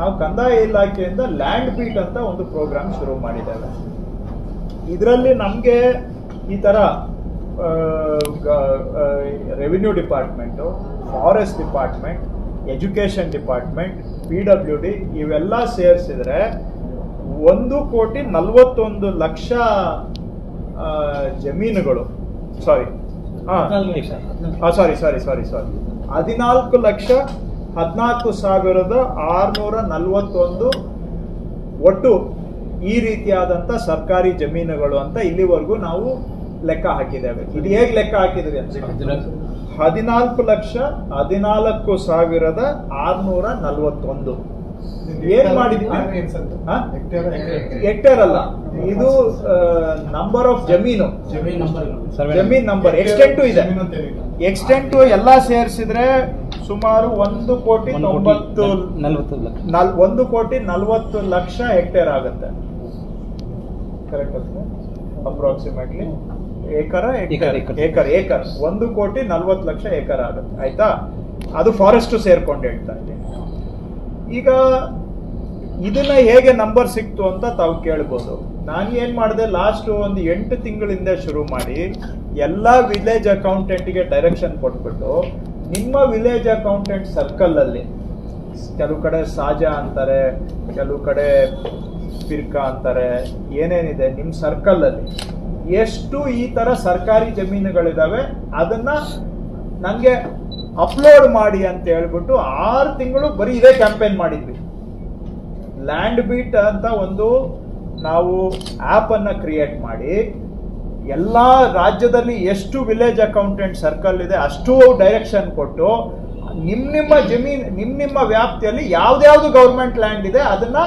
ನಾವು ಕಂದಾಯ ಇಲಾಖೆಯಿಂದ ಲ್ಯಾಂಡ್ ಬೀಟ್ ಅಂತ ಒಂದು ಪ್ರೋಗ್ರಾಮ್ ಶುರು ಮಾಡಿದ್ದೇವೆ. ಇದರಲ್ಲಿ ನಮಗೆ ಈ ಥರ revenue department forest department education department P W D ಇವೆಲ್ಲ ಸೇರಿಸಿದ್ರೆ ಒಂದು ಕೋಟಿ ನಲವತ್ತೊಂದು ಲಕ್ಷ ಜಮೀನುಗಳು ಸಾರಿ ಹಾಂ. ಸಾರಿ ಸಾರಿ ಸಾರಿ ಸಾರಿ ಹದಿನಾಲ್ಕು ಲಕ್ಷ ಹದಿನಾಲ್ಕು ಸಾವಿರದ ಆರುನೂರ ನಲವತ್ತೊಂದು ಒಟ್ಟು ಈ ರೀತಿಯಾದಂಥ ಸರ್ಕಾರಿ ಜಮೀನುಗಳು ಅಂತ ಇಲ್ಲಿವರೆಗೂ ನಾವು ಲೆಕ್ಕ ಹಾಕಿದ್ದೇವೆ. ಇದು ಹೇಗೆ ಲೆಕ್ಕ ಹಾಕಿದ್ರಿ ಅಂತ ಹದಿನಾಲ್ಕು. ಲಕ್ಷ ಹದಿನಾಲ್ಕು ಸಾವಿರದ ಆರುನೂರ ನಲ್ವತ್ತೊಂದು. ಏನ್ ಮಾಡಿದ್ವಿ ಹಾ? ಹೆಕ್ಟೇರ್ ಅಲ್ಲ. ಇದು ನಂಬರ್ ಆಫ್ ಜಮೀನು. ಜಮೀನ್ ನಂಬರ್ ಎಕ್ಸ್ಟೆಂಟು ಇದೆ. ಎಕ್ಸ್ಟೆಂಟು ಎಲ್ಲ ಸೇರಿಸಿದ್ರೆ ಸುಮಾರು ಒಂದು ಕೋಟಿ ತೊಂಬತ್ತು ನಲವತ್ತು ಲಕ್ಷ. ನಲ್ ಒಂದು ಕೋಟಿ ನಲ್ವತ್ತು ಲಕ್ಷ ಹೆಕ್ಟೇರ್ ಆಗುತ್ತೆ. Correct approximately acre acre, acre acre. Acre acre ಒಂದು ಕೋಟಿ ನಲ್ವತ್ತು ಲಕ್ಷ ಏಕರ್ ಆಗುತ್ತೆ. ಆಯ್ತಾ? ಅದು ಫಾರೆಸ್ಟ್ ಸೇರ್ಕೊಂಡು ಹೇಳ್ತಾ ಇದ್ದೀನಿ. ಈಗ ಇದನ್ನ ಹೇಗೆ ನಂಬರ್ ಸಿಕ್ತು ಅಂತ ತಾವು ಕೇಳ್ಬೋದು. ನಾನು ಏನ್ ಮಾಡಿದೆ? ಲಾಸ್ಟ್ ಒಂದು ಎಂಟು ತಿಂಗಳಿಂದ ಶುರು ಮಾಡಿ ಎಲ್ಲ ವಿಲೇಜ್ ಅಕೌಂಟೆಂಟ್ಗೆ ಡೈರೆಕ್ಷನ್ ಕೊಟ್ಬಿಟ್ಟು ನಿಮ್ಮ ವಿಲೇಜ್ ಅಕೌಂಟೆಂಟ್ ಸರ್ಕಲ್ ಅಲ್ಲಿ, ಕೆಲವು ಕಡೆ ಸಾಜಾ ಅಂತಾರೆ, ಕೆಲವು ಕಡೆ ಪಿರ್ಕಾ ಅಂತಾರೆ, ಏನೇನಿದೆ ನಿಮ್ಮ ಸರ್ಕಲ್ ಅಲ್ಲಿ, ಎಷ್ಟು ಈ ತರ ಸರ್ಕಾರಿ ಜಮೀನುಗಳಿದ್ದಾವೆ ಅದನ್ನ ನನಗೆ ಅಪ್ಲೋಡ್ ಮಾಡಿ ಅಂತ ಹೇಳ್ಬಿಟ್ಟು ಆರು ತಿಂಗಳು ಬರೀ ಇದೇ ಕ್ಯಾಂಪೇನ್ ಮಾಡಿದ್ವಿ. ಲ್ಯಾಂಡ್ ಬೀಟ್ ಅಂತ ಒಂದು ನಾವು ಆ್ಯಪನ್ನು ಕ್ರಿಯೇಟ್ ಮಾಡಿ ಎಲ್ಲ ರಾಜ್ಯದಲ್ಲಿ ಎಷ್ಟು ವಿಲೇಜ್ ಅಕೌಂಟೆಂಟ್ ಸರ್ಕಲ್ ಇದೆ, ಅಷ್ಟು ಡೈರೆಕ್ಷನ್ ಕೊಟ್ಟು ನಿಮ್ಮ ನಿಮ್ಮ ಜಮೀನ್ ನಿಮ್ಮ ನಿಮ್ಮ ವ್ಯಾಪ್ತಿಯಲ್ಲಿ ಯಾವ್ದ್ಯಾವ್ದು ಗೌರ್ಮೆಂಟ್ ಲ್ಯಾಂಡ್ ಇದೆ, ಅದನ್ನ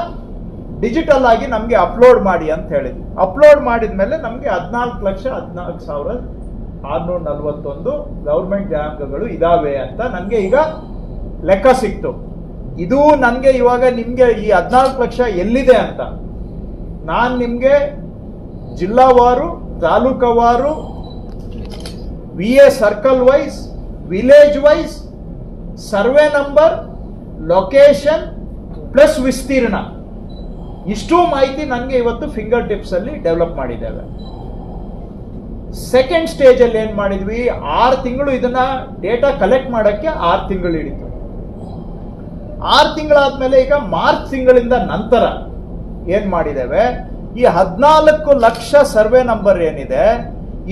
ಡಿಜಿಟಲ್ ಆಗಿ ನಮಗೆ ಅಪ್ಲೋಡ್ ಮಾಡಿ ಅಂತ ಹೇಳಿದ್ವಿ ಅಪ್ಲೋಡ್ ಮಾಡಿದ ಮೇಲೆ ನಮಗೆ ಹದಿನಾಲ್ಕು ಲಕ್ಷ, ಹದಿನಾಲ್ಕು ಸಾವಿರ ಆರುನೂರ ನಲ್ವತ್ತೊಂದು ಗೌರ್ಮೆಂಟ್ ಜಾಗಗಳು ಇದಾವೆ ಅಂತ ನನಗೆ ಈಗ ಲೆಕ್ಕ ಸಿಕ್ತು. ಇದು ನನಗೆ ಇವಾಗ ನಿಮಗೆ ಈ ಹದಿನಾಲ್ಕು ಲಕ್ಷ ಎಲ್ಲಿದೆ ಅಂತ. ನಾನು ನಿಮಗೆ ಜಿಲ್ಲಾವಾರು ತಾಲೂಕವಾರು V A circle wise village wise survey number location plus ವಿಸ್ತೀರ್ಣ. ಇಷ್ಟು ಮಾಹಿತಿ ನನಗೆ ಇವತ್ತು ಫಿಂಗರ್ ಟಿಪ್ಸ್ ಅಲ್ಲಿ ಡೆವಲಪ್ ಮಾಡಿದ್ದೇವೆ. ಸೆಕೆಂಡ್ ಸ್ಟೇಜ್ ಅಲ್ಲಿ ಏನ್ ಮಾಡಿದ್ವಿ? ಆರು ತಿಂಗಳು ಇದನ್ನ ಡೇಟಾ ಕಲೆಕ್ಟ್ ಮಾಡಕ್ಕೆ ಆರು ತಿಂಗಳು ಹಿಡಿತು. ಆರು ತಿಂಗಳಾದ್ಮೇಲೆ ಈಗ ಮಾರ್ಚ್ ತಿಂಗಳಿಂದ ನಂತರ ಏನು ಮಾಡಿದ್ದೇವೆ? ಈ ಹದಿನಾಲ್ಕು ಲಕ್ಷ ಸರ್ವೆ ನಂಬರ್ ಏನಿದೆ,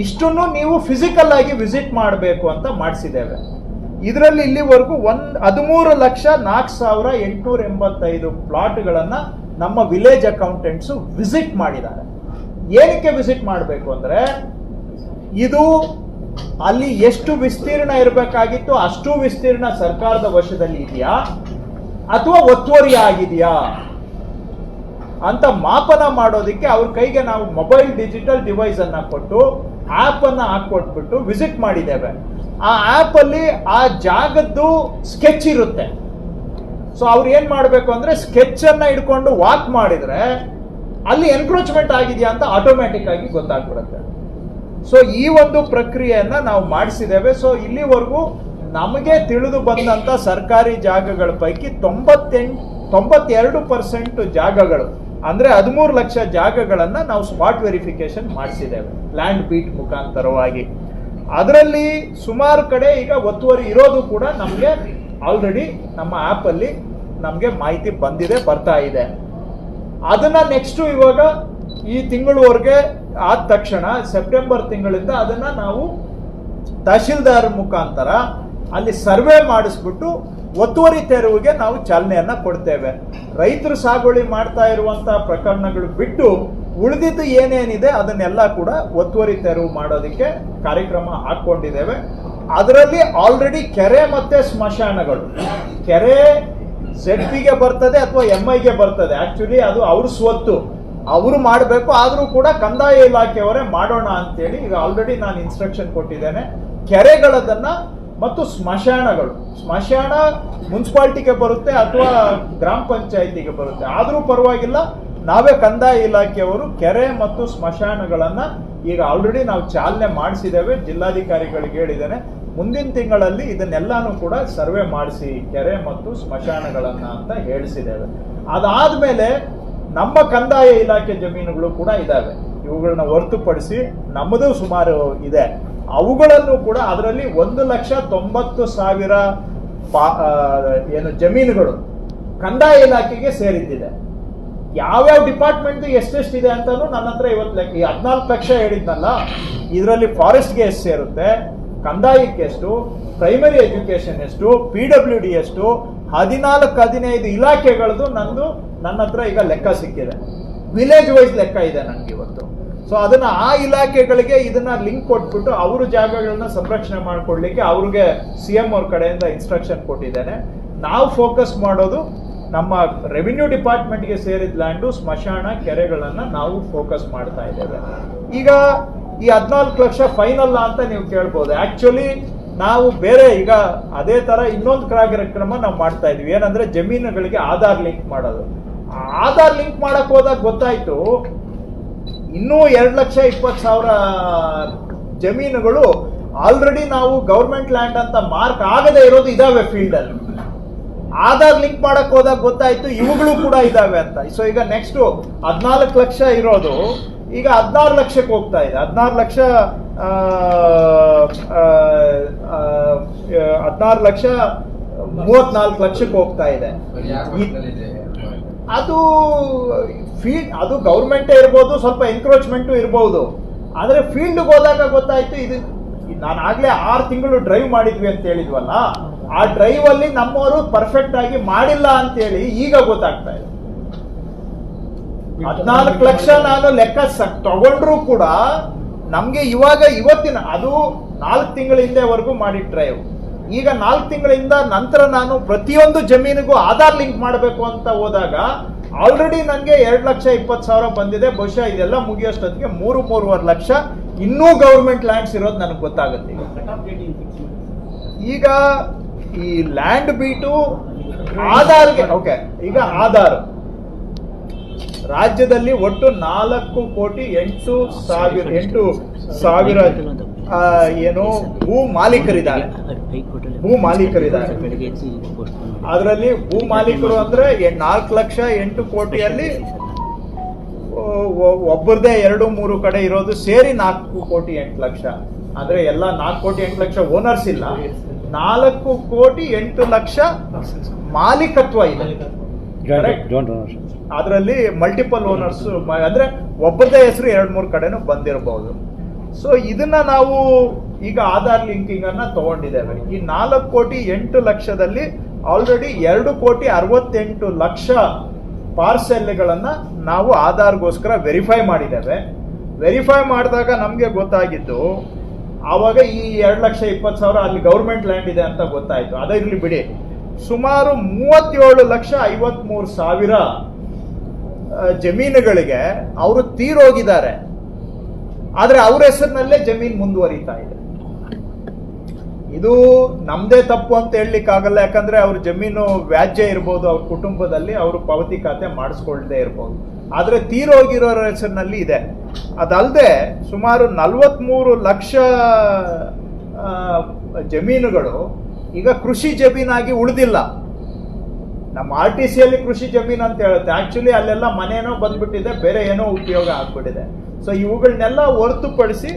ಇಷ್ಟನ್ನು ನೀವು ಫಿಸಿಕಲ್ ಆಗಿ ವಿಸಿಟ್ ಮಾಡಬೇಕು ಅಂತ ಮಾಡಿಸಿದ್ದೇವೆ. ಇದರಲ್ಲಿ ಇಲ್ಲಿವರೆಗೂ ಒಂದು, ಹದಿಮೂರು ಲಕ್ಷ ನಾಲ್ಕು ಸಾವಿರ ಎಂಟುನೂರ ಎಂಬತ್ತೈದು ಪ್ಲಾಟ್ಗಳನ್ನು ನಮ್ಮ ವಿಲೇಜ್ ಅಕೌಂಟೆಂಟ್ಸು ವಿಸಿಟ್ ಮಾಡಿದ್ದಾರೆ. ಏನಕ್ಕೆ ವಿಸಿಟ್ ಮಾಡಬೇಕು ಅಂದರೆ, ಇದು ಅಲ್ಲಿ ಎಷ್ಟು ವಿಸ್ತೀರ್ಣ ಇರಬೇಕಾಗಿತ್ತು, ಅಷ್ಟು ವಿಸ್ತೀರ್ಣ ಸರ್ಕಾರದ ವಶದಲ್ಲಿ ಇದೆಯಾ, ಅಥವಾ ಒತ್ತುವರಿ ಆಗಿದೆಯಾ? ಅಂತ ಮಾಪನ ಮಾಡೋದಕ್ಕೆ ಅವ್ರ ಕೈಗೆ ನಾವು ಮೊಬೈಲ್ ಡಿಜಿಟಲ್ ಡಿವೈಸ್ ಅನ್ನ ಕೊಟ್ಟು ಆಪ್ ಅನ್ನ ಹಾಕೊಟ್ಬಿಟ್ಟು ವಿಸಿಟ್ ಮಾಡಿದ್ದೇವೆ. ಆ ಆಪ್ ಅಲ್ಲಿ ಆ ಜಾಗದ್ದು ಸ್ಕೆಚ್ ಇರುತ್ತೆ. ಸೊ ಅವ್ರು ಏನ್ ಮಾಡ್ಬೇಕು ಅಂದ್ರೆ ಸ್ಕೆಚ್ ಅನ್ನ ಇಟ್ಕೊಂಡು ವಾಕ್ ಮಾಡಿದ್ರೆ ಅಲ್ಲಿ ಎನ್ಕ್ರೋಚ್ಮೆಂಟ್ ಆಗಿದೆಯಾ ಅಂತ ಆಟೋಮ್ಯಾಟಿಕ್ ಆಗಿ ಗೊತ್ತಾಗ್ಬಿಡುತ್ತೆ. ಸೊ ಈ ಒಂದು ಪ್ರಕ್ರಿಯೆಯನ್ನ ನಾವು ಮಾಡಿಸಿದ್ದೇವೆ. ಸೊ ಇಲ್ಲಿವರೆಗೂ ನಮಗೆ ತಿಳಿದು ಬಂದಂತ ಸರ್ಕಾರಿ ಜಾಗಗಳ ಪೈಕಿ ತೊಂಬತ್ತೆಂಟು ತೊಂಬತ್ತೆರಡು ಪರ್ಸೆಂಟ್ ಜಾಗಗಳು ಅಂದ್ರೆ ಹದಿಮೂರು ಲಕ್ಷ ಜಾಗಗಳನ್ನ ನಾವು ಸ್ಪಾಟ್ ವೆರಿಫಿಕೇಶನ್ ಮಾಡಿಸಿದ್ದೇವೆ ಲ್ಯಾಂಡ್ ಬೀಟ್ ಮುಖಾಂತರವಾಗಿ. ಅದರಲ್ಲಿ ಸುಮಾರು ಕಡೆ ಈಗ ಒತ್ತುವರಿ ಇರೋದು ಕೂಡ ನಮಗೆ ಆಲ್ರೆಡಿ ನಮ್ಮ ಆ್ಯಪಲ್ಲಿ ನಮಗೆ ಮಾಹಿತಿ ಬಂದಿದೆ, ಬರ್ತಾ ಇದೆ. ಅದನ್ನ ನೆಕ್ಸ್ಟ್ ಇವಾಗ ಈ ತಿಂಗಳವರೆಗೆ ಆದ ತಕ್ಷಣ ಸೆಪ್ಟೆಂಬರ್ ತಿಂಗಳಿಂದ ಅದನ್ನ ನಾವು ತಹಶೀಲ್ದಾರ್ ಮುಖಾಂತರ ಅಲ್ಲಿ ಸರ್ವೆ ಮಾಡಿಸ್ಬಿಟ್ಟು ಒತ್ತುವರಿ ತೆರವಿಗೆ ನಾವು ಚಾಲನೆಯನ್ನು ಕೊಡ್ತೇವೆ. ರೈತರು ಸಾಗುವಳಿ ಮಾಡ್ತಾ ಇರುವಂಥ ಪ್ರಕರಣಗಳು ಬಿಟ್ಟು ಉಳಿದಿದ್ದು ಏನೇನಿದೆ ಅದನ್ನೆಲ್ಲ ಕೂಡ ಒತ್ತುವರಿ ತೆರವು ಮಾಡೋದಕ್ಕೆ ಕಾರ್ಯಕ್ರಮ ಹಾಕೊಂಡಿದ್ದೇವೆ ಅದರಲ್ಲಿ ಆಲ್ರೆಡಿ ಕೆರೆ ಮತ್ತೆ ಸ್ಮಶಾನಗಳು. ಕೆರೆ ಗೆ ಬರ್ತದೆ ಅಥವಾ ಎಂ ಐಗೆ ಬರ್ತದೆ. ಆ್ಯಕ್ಚುಲಿ ಅದು ಅವ್ರ ಸ್ವತ್ತು. ಅವರು ಮಾಡಬೇಕು, ಆದರೂ ಕೂಡ ಕಂದಾಯ ಇಲಾಖೆಯವರೇ ಮಾಡೋಣ ಅಂತೇಳಿ ಈಗ ಆಲ್ರೆಡಿ ನಾನು ಇನ್ಸ್ಟ್ರಕ್ಷನ್ ಕೊಟ್ಟಿದ್ದೇನೆ. ಕೆರೆಗಳದನ್ನ ಮತ್ತು ಸ್ಮಶಾನಗಳು. ಸ್ಮಶಾನ ಮುನ್ಸಿಪಾಲ್ಟಿಗೆ ಬರುತ್ತೆ ಅಥವಾ ಗ್ರಾಮ ಪಂಚಾಯಿತಿಗೆ ಬರುತ್ತೆ. ಆದರೂ ಪರವಾಗಿಲ್ಲ, ನಾವೇ ಕಂದಾಯ ಇಲಾಖೆಯವರು ಕೆರೆ ಮತ್ತು ಸ್ಮಶಾನಗಳನ್ನು ಈಗ ಆಲ್ರೆಡಿ ನಾವು ಚಾಲನೆ ಮಾಡಿಸಿದ್ದೇವೆ. ಜಿಲ್ಲಾಧಿಕಾರಿಗಳಿಗೆ ಹೇಳಿದ್ದೇನೆ. ಮುಂದಿನ ತಿಂಗಳಲ್ಲಿ ಇದನ್ನೆಲ್ಲಾನು ಕೂಡ ಸರ್ವೆ ಮಾಡಿಸಿ ಕೆರೆ ಮತ್ತು ಸ್ಮಶಾನಗಳನ್ನ ಅಂತ ಹೇಳಿಸಿದ್ದೇವೆ. ಅದಾದ್ಮೇಲೆ ನಮ್ಮ ಕಂದಾಯ ಇಲಾಖೆ ಜಮೀನುಗಳು ಕೂಡ ಇದ್ದಾವೆ ಇವುಗಳನ್ನ ಹೊರತುಪಡಿಸಿ ನಮ್ಮದು ಸುಮಾರು ಇದೆ. ಅವುಗಳನ್ನು ಕೂಡ ಅದರಲ್ಲಿ ಒಂದು ಲಕ್ಷ ತೊಂಬತ್ತು ಸಾವಿರ ಪಾ- ಏನು ಜಮೀನುಗಳು ಕಂದಾಯ ಇಲಾಖೆಗೆ ಸೇರಿದ್ದಿದೆ. ಯಾವ್ಯಾವ ಡಿಪಾರ್ಟ್ಮೆಂಟ್ ಎಷ್ಟೆಷ್ಟಿದೆ ಅಂತಾನು ನನ್ನ ಹತ್ರ ಇವತ್ತು ಲೆಕ್ಕ ಈ ಹದಿನಾಲ್ಕು ಲಕ್ಷ ಹೇಳಿದ್ನಲ್ಲ, ಇದರಲ್ಲಿ ಫಾರೆಸ್ಟ್ಗೆ ಎಷ್ಟು ಸೇರುತ್ತೆ, ಕಂದಾಯಕ್ಕೆ ಎಷ್ಟು, ಪ್ರೈಮರಿ ಎಜುಕೇಶನ್ ಎಷ್ಟು, ಪಿ ಡಬ್ಲ್ಯೂ ಡಿ ಎಷ್ಟು, ಹದಿನಾಲ್ಕು, ಹದಿನೈದು ಇಲಾಖೆಗಳದ್ದು ನಂದು ನನ್ನ ಹತ್ರ ಈಗ ಲೆಕ್ಕ ಸಿಕ್ಕಿದೆ. ವಿಲೇಜ್ ವೈಸ್ ಲೆಕ್ಕ ಇದೆ ನನಗೆ ಇವತ್ತು. ಸೊ ಅದನ್ನ ಆ ಇಲಾಖೆಗಳಿಗೆ ಇದನ್ನ ಲಿಂಕ್ ಕೊಟ್ಬಿಟ್ಟು ಅವರು ಜಾಗಗಳನ್ನ ಸಂರಕ್ಷಣೆ ಮಾಡ್ಕೊಡ್ಲಿಕ್ಕೆ ಅವ್ರಿಗೆ ಸಿ ಎಂ ಅವ್ರ ಕಡೆಯಿಂದ ಇನ್ಸ್ಟ್ರಕ್ಷನ್ ಕೊಟ್ಟಿದ್ದೇನೆ. ನಾವು ಫೋಕಸ್ ಮಾಡೋದು ನಮ್ಮ ರೆವಿನ್ಯೂ ಡಿಪಾರ್ಟ್ಮೆಂಟ್ಗೆ ಸೇರಿದ ಲ್ಯಾಂಡು ಸ್ಮಶಾನ, ಕೆರೆಗಳನ್ನ ನಾವು ಫೋಕಸ್ ಮಾಡ್ತಾ ಇದ್ದೇವೆ. ಈಗ ಈ ಹದಿನಾಲ್ಕು ಲಕ್ಷ ಫೈನಲ್ ಅಂತ ನೀವು ಕೇಳ್ಬೋದು. ಆಕ್ಚುಲಿ ನಾವು ಬೇರೆ ಈಗ ಅದೇ ತರ ಇನ್ನೊಂದು ಕಾರ್ಯಕ್ರಮ ನಾವು ಮಾಡ್ತಾ ಇದೀವಿ ಏನಂದ್ರೆ ಜಮೀನುಗಳಿಗೆ ಆಧಾರ್ ಲಿಂಕ್ ಮಾಡೋದು. ಆಧಾರ್ ಲಿಂಕ್ ಮಾಡಕ್ ಹೋದಾಗ ಗೊತ್ತಾಯ್ತು ಇನ್ನೂ ಎರಡು ಲಕ್ಷ ಇಪ್ಪತ್ತು ಸಾವಿರ ಜಮೀನುಗಳು ಆಲ್ರೆಡಿ ನಾವು ಗೌರ್ಮೆಂಟ್ ಲ್ಯಾಂಡ್ ಅಂತ ಮಾರ್ಕ್ ಆಗದೆ ಇರೋದು ಇದಾವೆ ಫೀಲ್ಡ್ ಅಲ್ಲಿ. ಆಧಾರ್ ಲಿಂಕ್ ಮಾಡಕ್ ಹೋದಾಗ ಗೊತ್ತಾಯ್ತು ಇವುಗಳು ಕೂಡ ಇದಾವೆ ಅಂತ. ಸೊ ಈಗ ನೆಕ್ಸ್ಟ್ ಹದಿನಾಲ್ಕು ಲಕ್ಷ ಇರೋದು ಈಗ ಹದಿನಾರು ಲಕ್ಷಕ್ಕೆ ಹೋಗ್ತಾ ಇದೆ. ಹದಿನಾರು ಲಕ್ಷ ಹದಿನಾರು ಲಕ್ಷ ಮೂವತ್ನಾಲ್ಕು ಲಕ್ಷಕ್ಕೆ ಹೋಗ್ತಾ ಇದೆ. ಅದು ಫೀಲ್ಡ್ ಅದು ಗೌರ್ಮೆಂಟೇ ಇರ್ಬೋದು, ಸ್ವಲ್ಪ ಎನ್ಕ್ರೋಚ್ಮೆಂಟು ಇರ್ಬೋದು. ಆದರೆ ಫೀಲ್ಡ್ಗೆ ಹೋದಾಗ ಗೊತ್ತಾಯ್ತು, ಇದು ನಾನು ಆಗಲೇ ಆರು ತಿಂಗಳು ಡ್ರೈವ್ ಮಾಡಿದ್ವಿ ಅಂತ ಹೇಳಿದ್ವಲ್ಲ, ಆ ಡ್ರೈವ್ ಅಲ್ಲಿ ನಮ್ಮವರು ಪರ್ಫೆಕ್ಟ್ ಆಗಿ ಮಾಡಿಲ್ಲ ಅಂತೇಳಿ ಈಗ ಗೊತ್ತಾಗ್ತಾ ಇದೆ. ಹದಿನಾಲ್ಕು ಲಕ್ಷ ನಾನು ಲೆಕ್ಕ ತಗೊಂಡ್ರು ಕೂಡ ನಮ್ಗೆ ಇವಾಗ ಇವತ್ತಿನ, ಅದು ನಾಲ್ಕು ತಿಂಗಳ ಹಿಂದೆವರೆಗೂ ಮಾಡಿ ಡ್ರೈವ್ ಈಗ ನಾಲ್ಕು ತಿಂಗಳಿಂದ ನಂತರ ನಾನು ಪ್ರತಿಯೊಂದು ಜಮೀನಿಗೂ ಆಧಾರ್ ಲಿಂಕ್ ಮಾಡಬೇಕು ಅಂತ ಹೋದಾಗ ಆಲ್ರೆಡಿ ನನಗೆ ಎರಡು ಲಕ್ಷ ಇಪ್ಪತ್ತು ಸಾವಿರ ಬಂದಿದೆ. ಬಹುಶಃ ಇದೆಲ್ಲ ಮುಗಿಯೋಷ್ಟೊತ್ತಿಗೆ ಮೂರು, ಮೂರುವರೆ ಲಕ್ಷ. ಇನ್ನೂ ಗೌರ್ಮೆಂಟ್ ಲ್ಯಾಂಡ್ಸ್ ಇರೋದು ನನಗೆ ಗೊತ್ತಾಗುತ್ತೆ. ಈಗ. ಈ ಲ್ಯಾಂಡ್ ಬೀಟು ಆಧಾರ್ಗೆ ಓಕೆ ಈಗ ಆಧಾರ್. ರಾಜ್ಯದಲ್ಲಿ ಒಟ್ಟು ನಾಲ್ಕು ಕೋಟಿ ಎಂಟು ಸಾವಿರ ಎಂಟು ಸಾವಿರ ಏನು, ಭೂ ಮಾಲೀಕರಿದ್ದಾರೆ. ಭೂ ಮಾಲೀಕರಿದ್ದಾರೆ. ಅದರಲ್ಲಿ ಭೂ ಮಾಲೀಕರು ಅಂದ್ರೆ ನಾಲ್ಕು ಲಕ್ಷ ಎಂಟು ಕೋಟಿಯಲ್ಲಿ ಒಬ್ಬರದೇ ಎರಡು ಮೂರು ಕಡೆ ಇರೋದು ಸೇರಿ ನಾಲ್ಕು ಕೋಟಿ ಎಂಟು ಲಕ್ಷ. ಅಂದ್ರೆ ಎಲ್ಲ ನಾಲ್ಕು ಕೋಟಿ ಎಂಟು ಲಕ್ಷ ಓನರ್ಸ್ ಇಲ್ಲ. ನಾಲ್ಕು ಕೋಟಿ ಎಂಟು ಲಕ್ಷ ಮಾಲೀಕತ್ವ ಇದೆ. ಅದರಲ್ಲಿ ಮಲ್ಟಿಪಲ್ ಓನರ್ಸ್ ಅಂದ್ರೆ ಒಬ್ಬರದೇ ಹೆಸರು ಎರಡು ಮೂರು ಕಡೆನೂ ಬಂದಿರಬಹುದು ಸೊ ಇದನ್ನ ನಾವು ಈಗ ಆಧಾರ್ ಲಿಂಕಿಂಗ್ ಅನ್ನ ತಗೊಂಡಿದ್ದೇವೆ. ಈ ನಾಲ್ಕು ಕೋಟಿ ಎಂಟು ಲಕ್ಷದಲ್ಲಿ ಆಲ್ರೆಡಿ ಎರಡು ಕೋಟಿ ಅರವತ್ತೆಂಟು ಲಕ್ಷ ಪಾರ್ಸೆಲ್ಗಳನ್ನ ನಾವು ಆಧಾರ್ಗೋಸ್ಕರ ವೆರಿಫೈ ಮಾಡಿದ್ದೇವೆ. ವೆರಿಫೈ ಮಾಡಿದಾಗ ನಮಗೆ ಗೊತ್ತಾಗಿದ್ದು, ಆವಾಗ ಈ ಎರಡು ಲಕ್ಷ ಇಪ್ಪತ್ತು ಸಾವಿರ ಅಲ್ಲಿ ಗೌರ್ಮೆಂಟ್ ಲ್ಯಾಂಡ್ ಇದೆ ಅಂತ ಗೊತ್ತಾಯ್ತು. ಅದಿರ್ಲಿ ಬಿಡಿ. ಸುಮಾರು ಮೂವತ್ತೇಳು ಲಕ್ಷ ಐವತ್ಮೂರು ಸಾವಿರ ಜಮೀನುಗಳಿಗೆ ಅವರು ತೀರೋಗಿದ್ದಾರೆ. ಆದ್ರೆ ಅವ್ರ ಹೆಸರಿನಲ್ಲೇ ಜಮೀನ್ ಮುಂದುವರಿತಾ ಇದೆ. ಇದು ನಮ್ದೇ ತಪ್ಪು ಅಂತ ಹೇಳಲಿಕ್ಕಾಗಲ್ಲ, ಯಾಕಂದ್ರೆ ಅವ್ರ ಜಮೀನು ವ್ಯಾಜ್ಯ ಇರ್ಬೋದು, ಅವ್ರ ಕುಟುಂಬದಲ್ಲಿ ಅವರು ಪಾವತಿ ಖಾತೆ ಮಾಡಿಸ್ಕೊಳ್ದೇ ಇರ್ಬೋದು. ಆದರೆ ತೀರೋಗಿರೋರ ಹೆಸರಿನಲ್ಲಿ ಇದೆ. ಅದಲ್ಲದೆ ಸುಮಾರು ನಲವತ್ಮೂರು ಲಕ್ಷ ಜಮೀನುಗಳು ಈಗ ಕೃಷಿ ಜಮೀನಾಗಿ ಉಳಿದಿಲ್ಲ. ನಮ್ಮ ಆರ್ ಟಿ ಸಿಯಲ್ಲಿ ಕೃಷಿ ಜಮೀನು ಅಂತ ಹೇಳುತ್ತೆ. ಆ್ಯಕ್ಚುಲಿ ಅಲ್ಲೆಲ್ಲ ಮನೇನೋ ಬಂದ್ಬಿಟ್ಟಿದೆ, ಬೇರೆ ಏನೋ ಉಪಯೋಗ ಆಗ್ಬಿಟ್ಟಿದೆ. ಸೊ ಇವುಗಳನ್ನೆಲ್ಲ ಹೊರತುಪಡಿಸಿ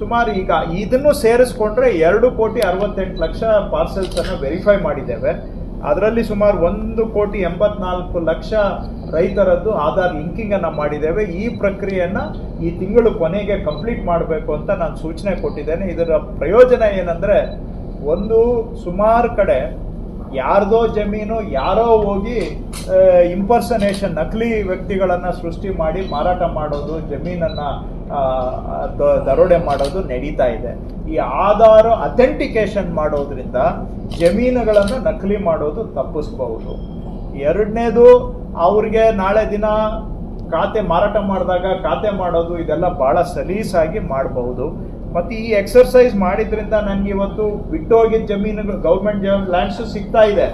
ಸುಮಾರು ಈಗ ಇದನ್ನು ಸೇರಿಸ್ಕೊಂಡ್ರೆ ಎರಡು ಕೋಟಿ ಅರವತ್ತೆಂಟು ಲಕ್ಷ ಪಾರ್ಸೆಲ್ಸ್ ಅನ್ನು ವೆರಿಫೈ ಮಾಡಿದ್ದೇವೆ. ಅದರಲ್ಲಿ ಸುಮಾರು ಒಂದು ಕೋಟಿ ಎಂಬತ್ನಾಲ್ಕು ಲಕ್ಷ ರೈತರದ್ದು ಆಧಾರ್ ಲಿಂಕಿಂಗ್ ಅನ್ನ ಮಾಡಿದ್ದೇವೆ. ಈ ಪ್ರಕ್ರಿಯೆಯನ್ನು ಈ ತಿಂಗಳು ಕೊನೆಗೆ ಕಂಪ್ಲೀಟ್ ಮಾಡಬೇಕು ಅಂತ ನಾನು ಸೂಚನೆ ಕೊಟ್ಟಿದ್ದೇನೆ. ಇದರ ಪ್ರಯೋಜನ ಏನಂದ್ರೆ, ಒಂದು ಸುಮಾರು ಕಡೆ ಯಾರ್ದೋ ಜಮೀನು ಯಾರೋ ಹೋಗಿ ಇಂಪರ್ಸನೇಷನ್ ನಕಲಿ ವ್ಯಕ್ತಿಗಳನ್ನು ಸೃಷ್ಟಿ ಮಾಡಿ ಮಾರಾಟ ಮಾಡೋದು, ಜಮೀನನ್ನ ದರೋಡೆ ಮಾಡೋದು ನಡೀತಾ ಇದೆ. ಈ ಆಧಾರ ಅಥೆಂಟಿಕೇಶನ್ ಮಾಡೋದ್ರಿಂದ ಜಮೀನುಗಳನ್ನು ನಕಲಿ ಮಾಡೋದು ತಪ್ಪಿಸ್ಬಹುದು. ಎರಡನೇದು, ಅವ್ರಿಗೆ ನಾಳೆ ದಿನ ಖಾತೆ ಮಾರಾಟ ಮಾಡಿದಾಗ ಖಾತೆ ಮಾಡೋದು ಇದೆಲ್ಲ ಬಹಳ ಸಲೀಸಾಗಿ ಮಾಡಬಹುದು. ಮತ್ತೆ ಈ ಎಕ್ಸರ್ಸೈಸ್ ಮಾಡಿದ್ರಿಂದ ನನಗೆ ಇವತ್ತು ಬಿಟ್ಟೋಗಿದ್ದ ಜಮೀನುಗಳು ಗೌರ್ಮೆಂಟ್ ಲ್ಯಾಂಡ್ಸ್ ಸಿಗ್ತಾ ಇದೆ.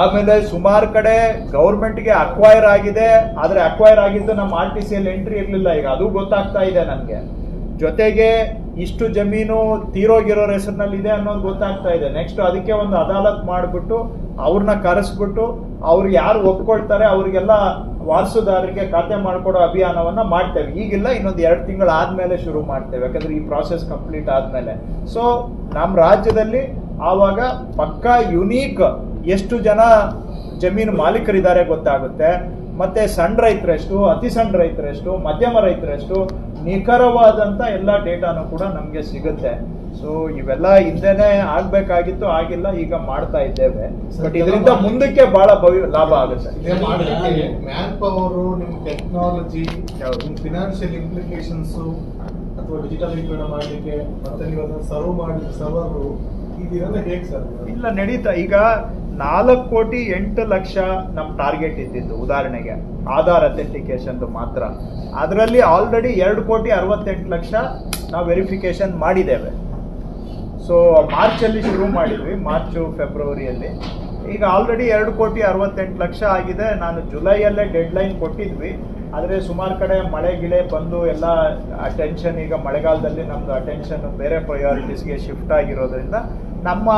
ಆಮೇಲೆ ಸುಮಾರು ಕಡೆ ಗೌರ್ಮೆಂಟ್ಗೆ ಅಕ್ವೈರ್ ಆಗಿದೆ. ಆದ್ರೆ ಅಕ್ವೈರ್ ಆಗಿದ್ದು ನಮ್ಮ ಆರ್ ಟಿ ಸಿಯಲ್ಲಿ ಎಂಟ್ರಿ ಇರಲಿಲ್ಲ. ಈಗ ಅದು ಗೊತ್ತಾಗ್ತಾ ಇದೆ ನನಗೆ. ಜೊತೆಗೆ ಇಷ್ಟು ಜಮೀನು ತೀರೋಗಿರೋರ ಹೆಸರಿನಲ್ಲಿ ಇದೆ ಅನ್ನೋದು ಗೊತ್ತಾಗ್ತಾ ಇದೆ. ನೆಕ್ಸ್ಟ್ ಅದಕ್ಕೆ ಒಂದು ಅದಾಲತ್ ಮಾಡಿಬಿಟ್ಟು ಅವ್ರನ್ನ ಕರೆಸ್ಬಿಟ್ಟು ಅವ್ರು ಯಾರು ಒಪ್ಕೊಳ್ತಾರೆ ಅವ್ರಿಗೆಲ್ಲ ವಾರಸುದಾರರಿಗೆ ಖಾತೆ ಮಾಡ್ಕೊಡೋ ಅಭಿಯಾನವನ್ನು ಮಾಡ್ತೇವೆ. ಈಗಿಲ್ಲ, ಇನ್ನೊಂದು ಎರಡು ತಿಂಗಳು ಆದ್ಮೇಲೆ ಶುರು ಮಾಡ್ತೇವೆ. ಯಾಕಂದ್ರೆ ಈ ಪ್ರಾಸೆಸ್ ಕಂಪ್ಲೀಟ್ ಆದ್ಮೇಲೆ. ಸೊ ನಮ್ಮ ರಾಜ್ಯದಲ್ಲಿ ಆವಾಗ ಪಕ್ಕಾ ಯುನೀಕ್ ಎಷ್ಟು ಜನ ಜಮೀನು ಮಾಲೀಕರಿದ್ದಾರೆ ಗೊತ್ತಾಗುತ್ತೆ. ಮತ್ತೆ ಸಣ್ಣ ರೈತರೆಷ್ಟು ಅತಿ ಸಣ್ಣ ರೈತರೆಷ್ಟು ಮಧ್ಯಮ ರೈತರೆಷ್ಟು ನಿಖರವಾದಂಥ ಎಲ್ಲ ಡೇಟಾನು ಕೂಡ ನಮಗೆ ಸಿಗುತ್ತೆ. ಸೊ ಇವೆಲ್ಲ ಹಿಂದೆನೆ ಆಗ್ಬೇಕಾಗಿತ್ತು ಆಗಿಲ್ಲ ಈಗ ಮಾಡ್ತಾ ಇದ್ದೇವೆ. ಬಟ್ ಇದರಿಂದ ಮುಂದಕ್ಕೆ ಬಹಳ ಭವಿ ಲಾಭ ಆಗುತ್ತೆ. ಮ್ಯಾನ್ ಪವರ್ ನಿಮ್ಮ ಟೆಕ್ನಾಲಜಿ ಫಿನಾನ್ಷಿಯಲ್ ಇಂಪ್ಲಿಕೇಶನ್ಸ್ ಅಥವಾ ಡಿಜಿಟಲೀಕರಣ ಮಾಡಲಿಕ್ಕೆ ಮತ್ತೆ ನೀವು ಅದನ್ನ ಸರ್ವ್ ಮಾಡಿ ಸರ್ವರ್ ಇದೆಲ್ಲ ಹೇಗೆ ಸರ್? ಇಲ್ಲ ನಡೀತಾ ಈಗ ನಾಲ್ಕು ಕೋಟಿ ಎಂಟು ಲಕ್ಷ ನಮ್ಮ ಟಾರ್ಗೆಟ್ ಇದ್ದಿದ್ದು, ಉದಾಹರಣೆಗೆ ಆಧಾರ್ ಅಥೆಂಟಿಕೇಶನ್ ಮಾತ್ರ. ಅದರಲ್ಲಿ ಆಲ್ರೆಡಿ ಎರಡು ಕೋಟಿ ಅರವತ್ತೆಂಟು ಲಕ್ಷ ನಾವು ವೆರಿಫಿಕೇಶನ್ ಮಾಡಿದ್ದೇವೆ. ಸೊ ಮಾರ್ಚಲ್ಲಿ ಶುರು ಮಾಡಿದ್ವಿ, ಮಾರ್ಚು, ಫೆಬ್ರವರಿಯಲ್ಲಿ. ಈಗ ಆಲ್ರೆಡಿ ಎರಡು ಕೋಟಿ ಅರವತ್ತೆಂಟು ಲಕ್ಷ ಆಗಿದೆ. ನಾನು ಜುಲೈಯಲ್ಲೇ ಡೆಡ್ಲೈನ್ ಕೊಟ್ಟಿದ್ವಿ. ಆದರೆ ಸುಮಾರು ಕಡೆ ಮಳೆ ಗಿಳೆ ಬಂದು ಎಲ್ಲ ಅಟೆನ್ಷನ್ ಈಗ ಮಳೆಗಾಲದಲ್ಲಿ ನಮ್ಮದು ಅಟೆನ್ಷನ್ ಬೇರೆ ಪ್ರಯಾರಿಟೀಸ್ಗೆ ಶಿಫ್ಟ್ ಆಗಿರೋದ್ರಿಂದ ನಮ್ಮ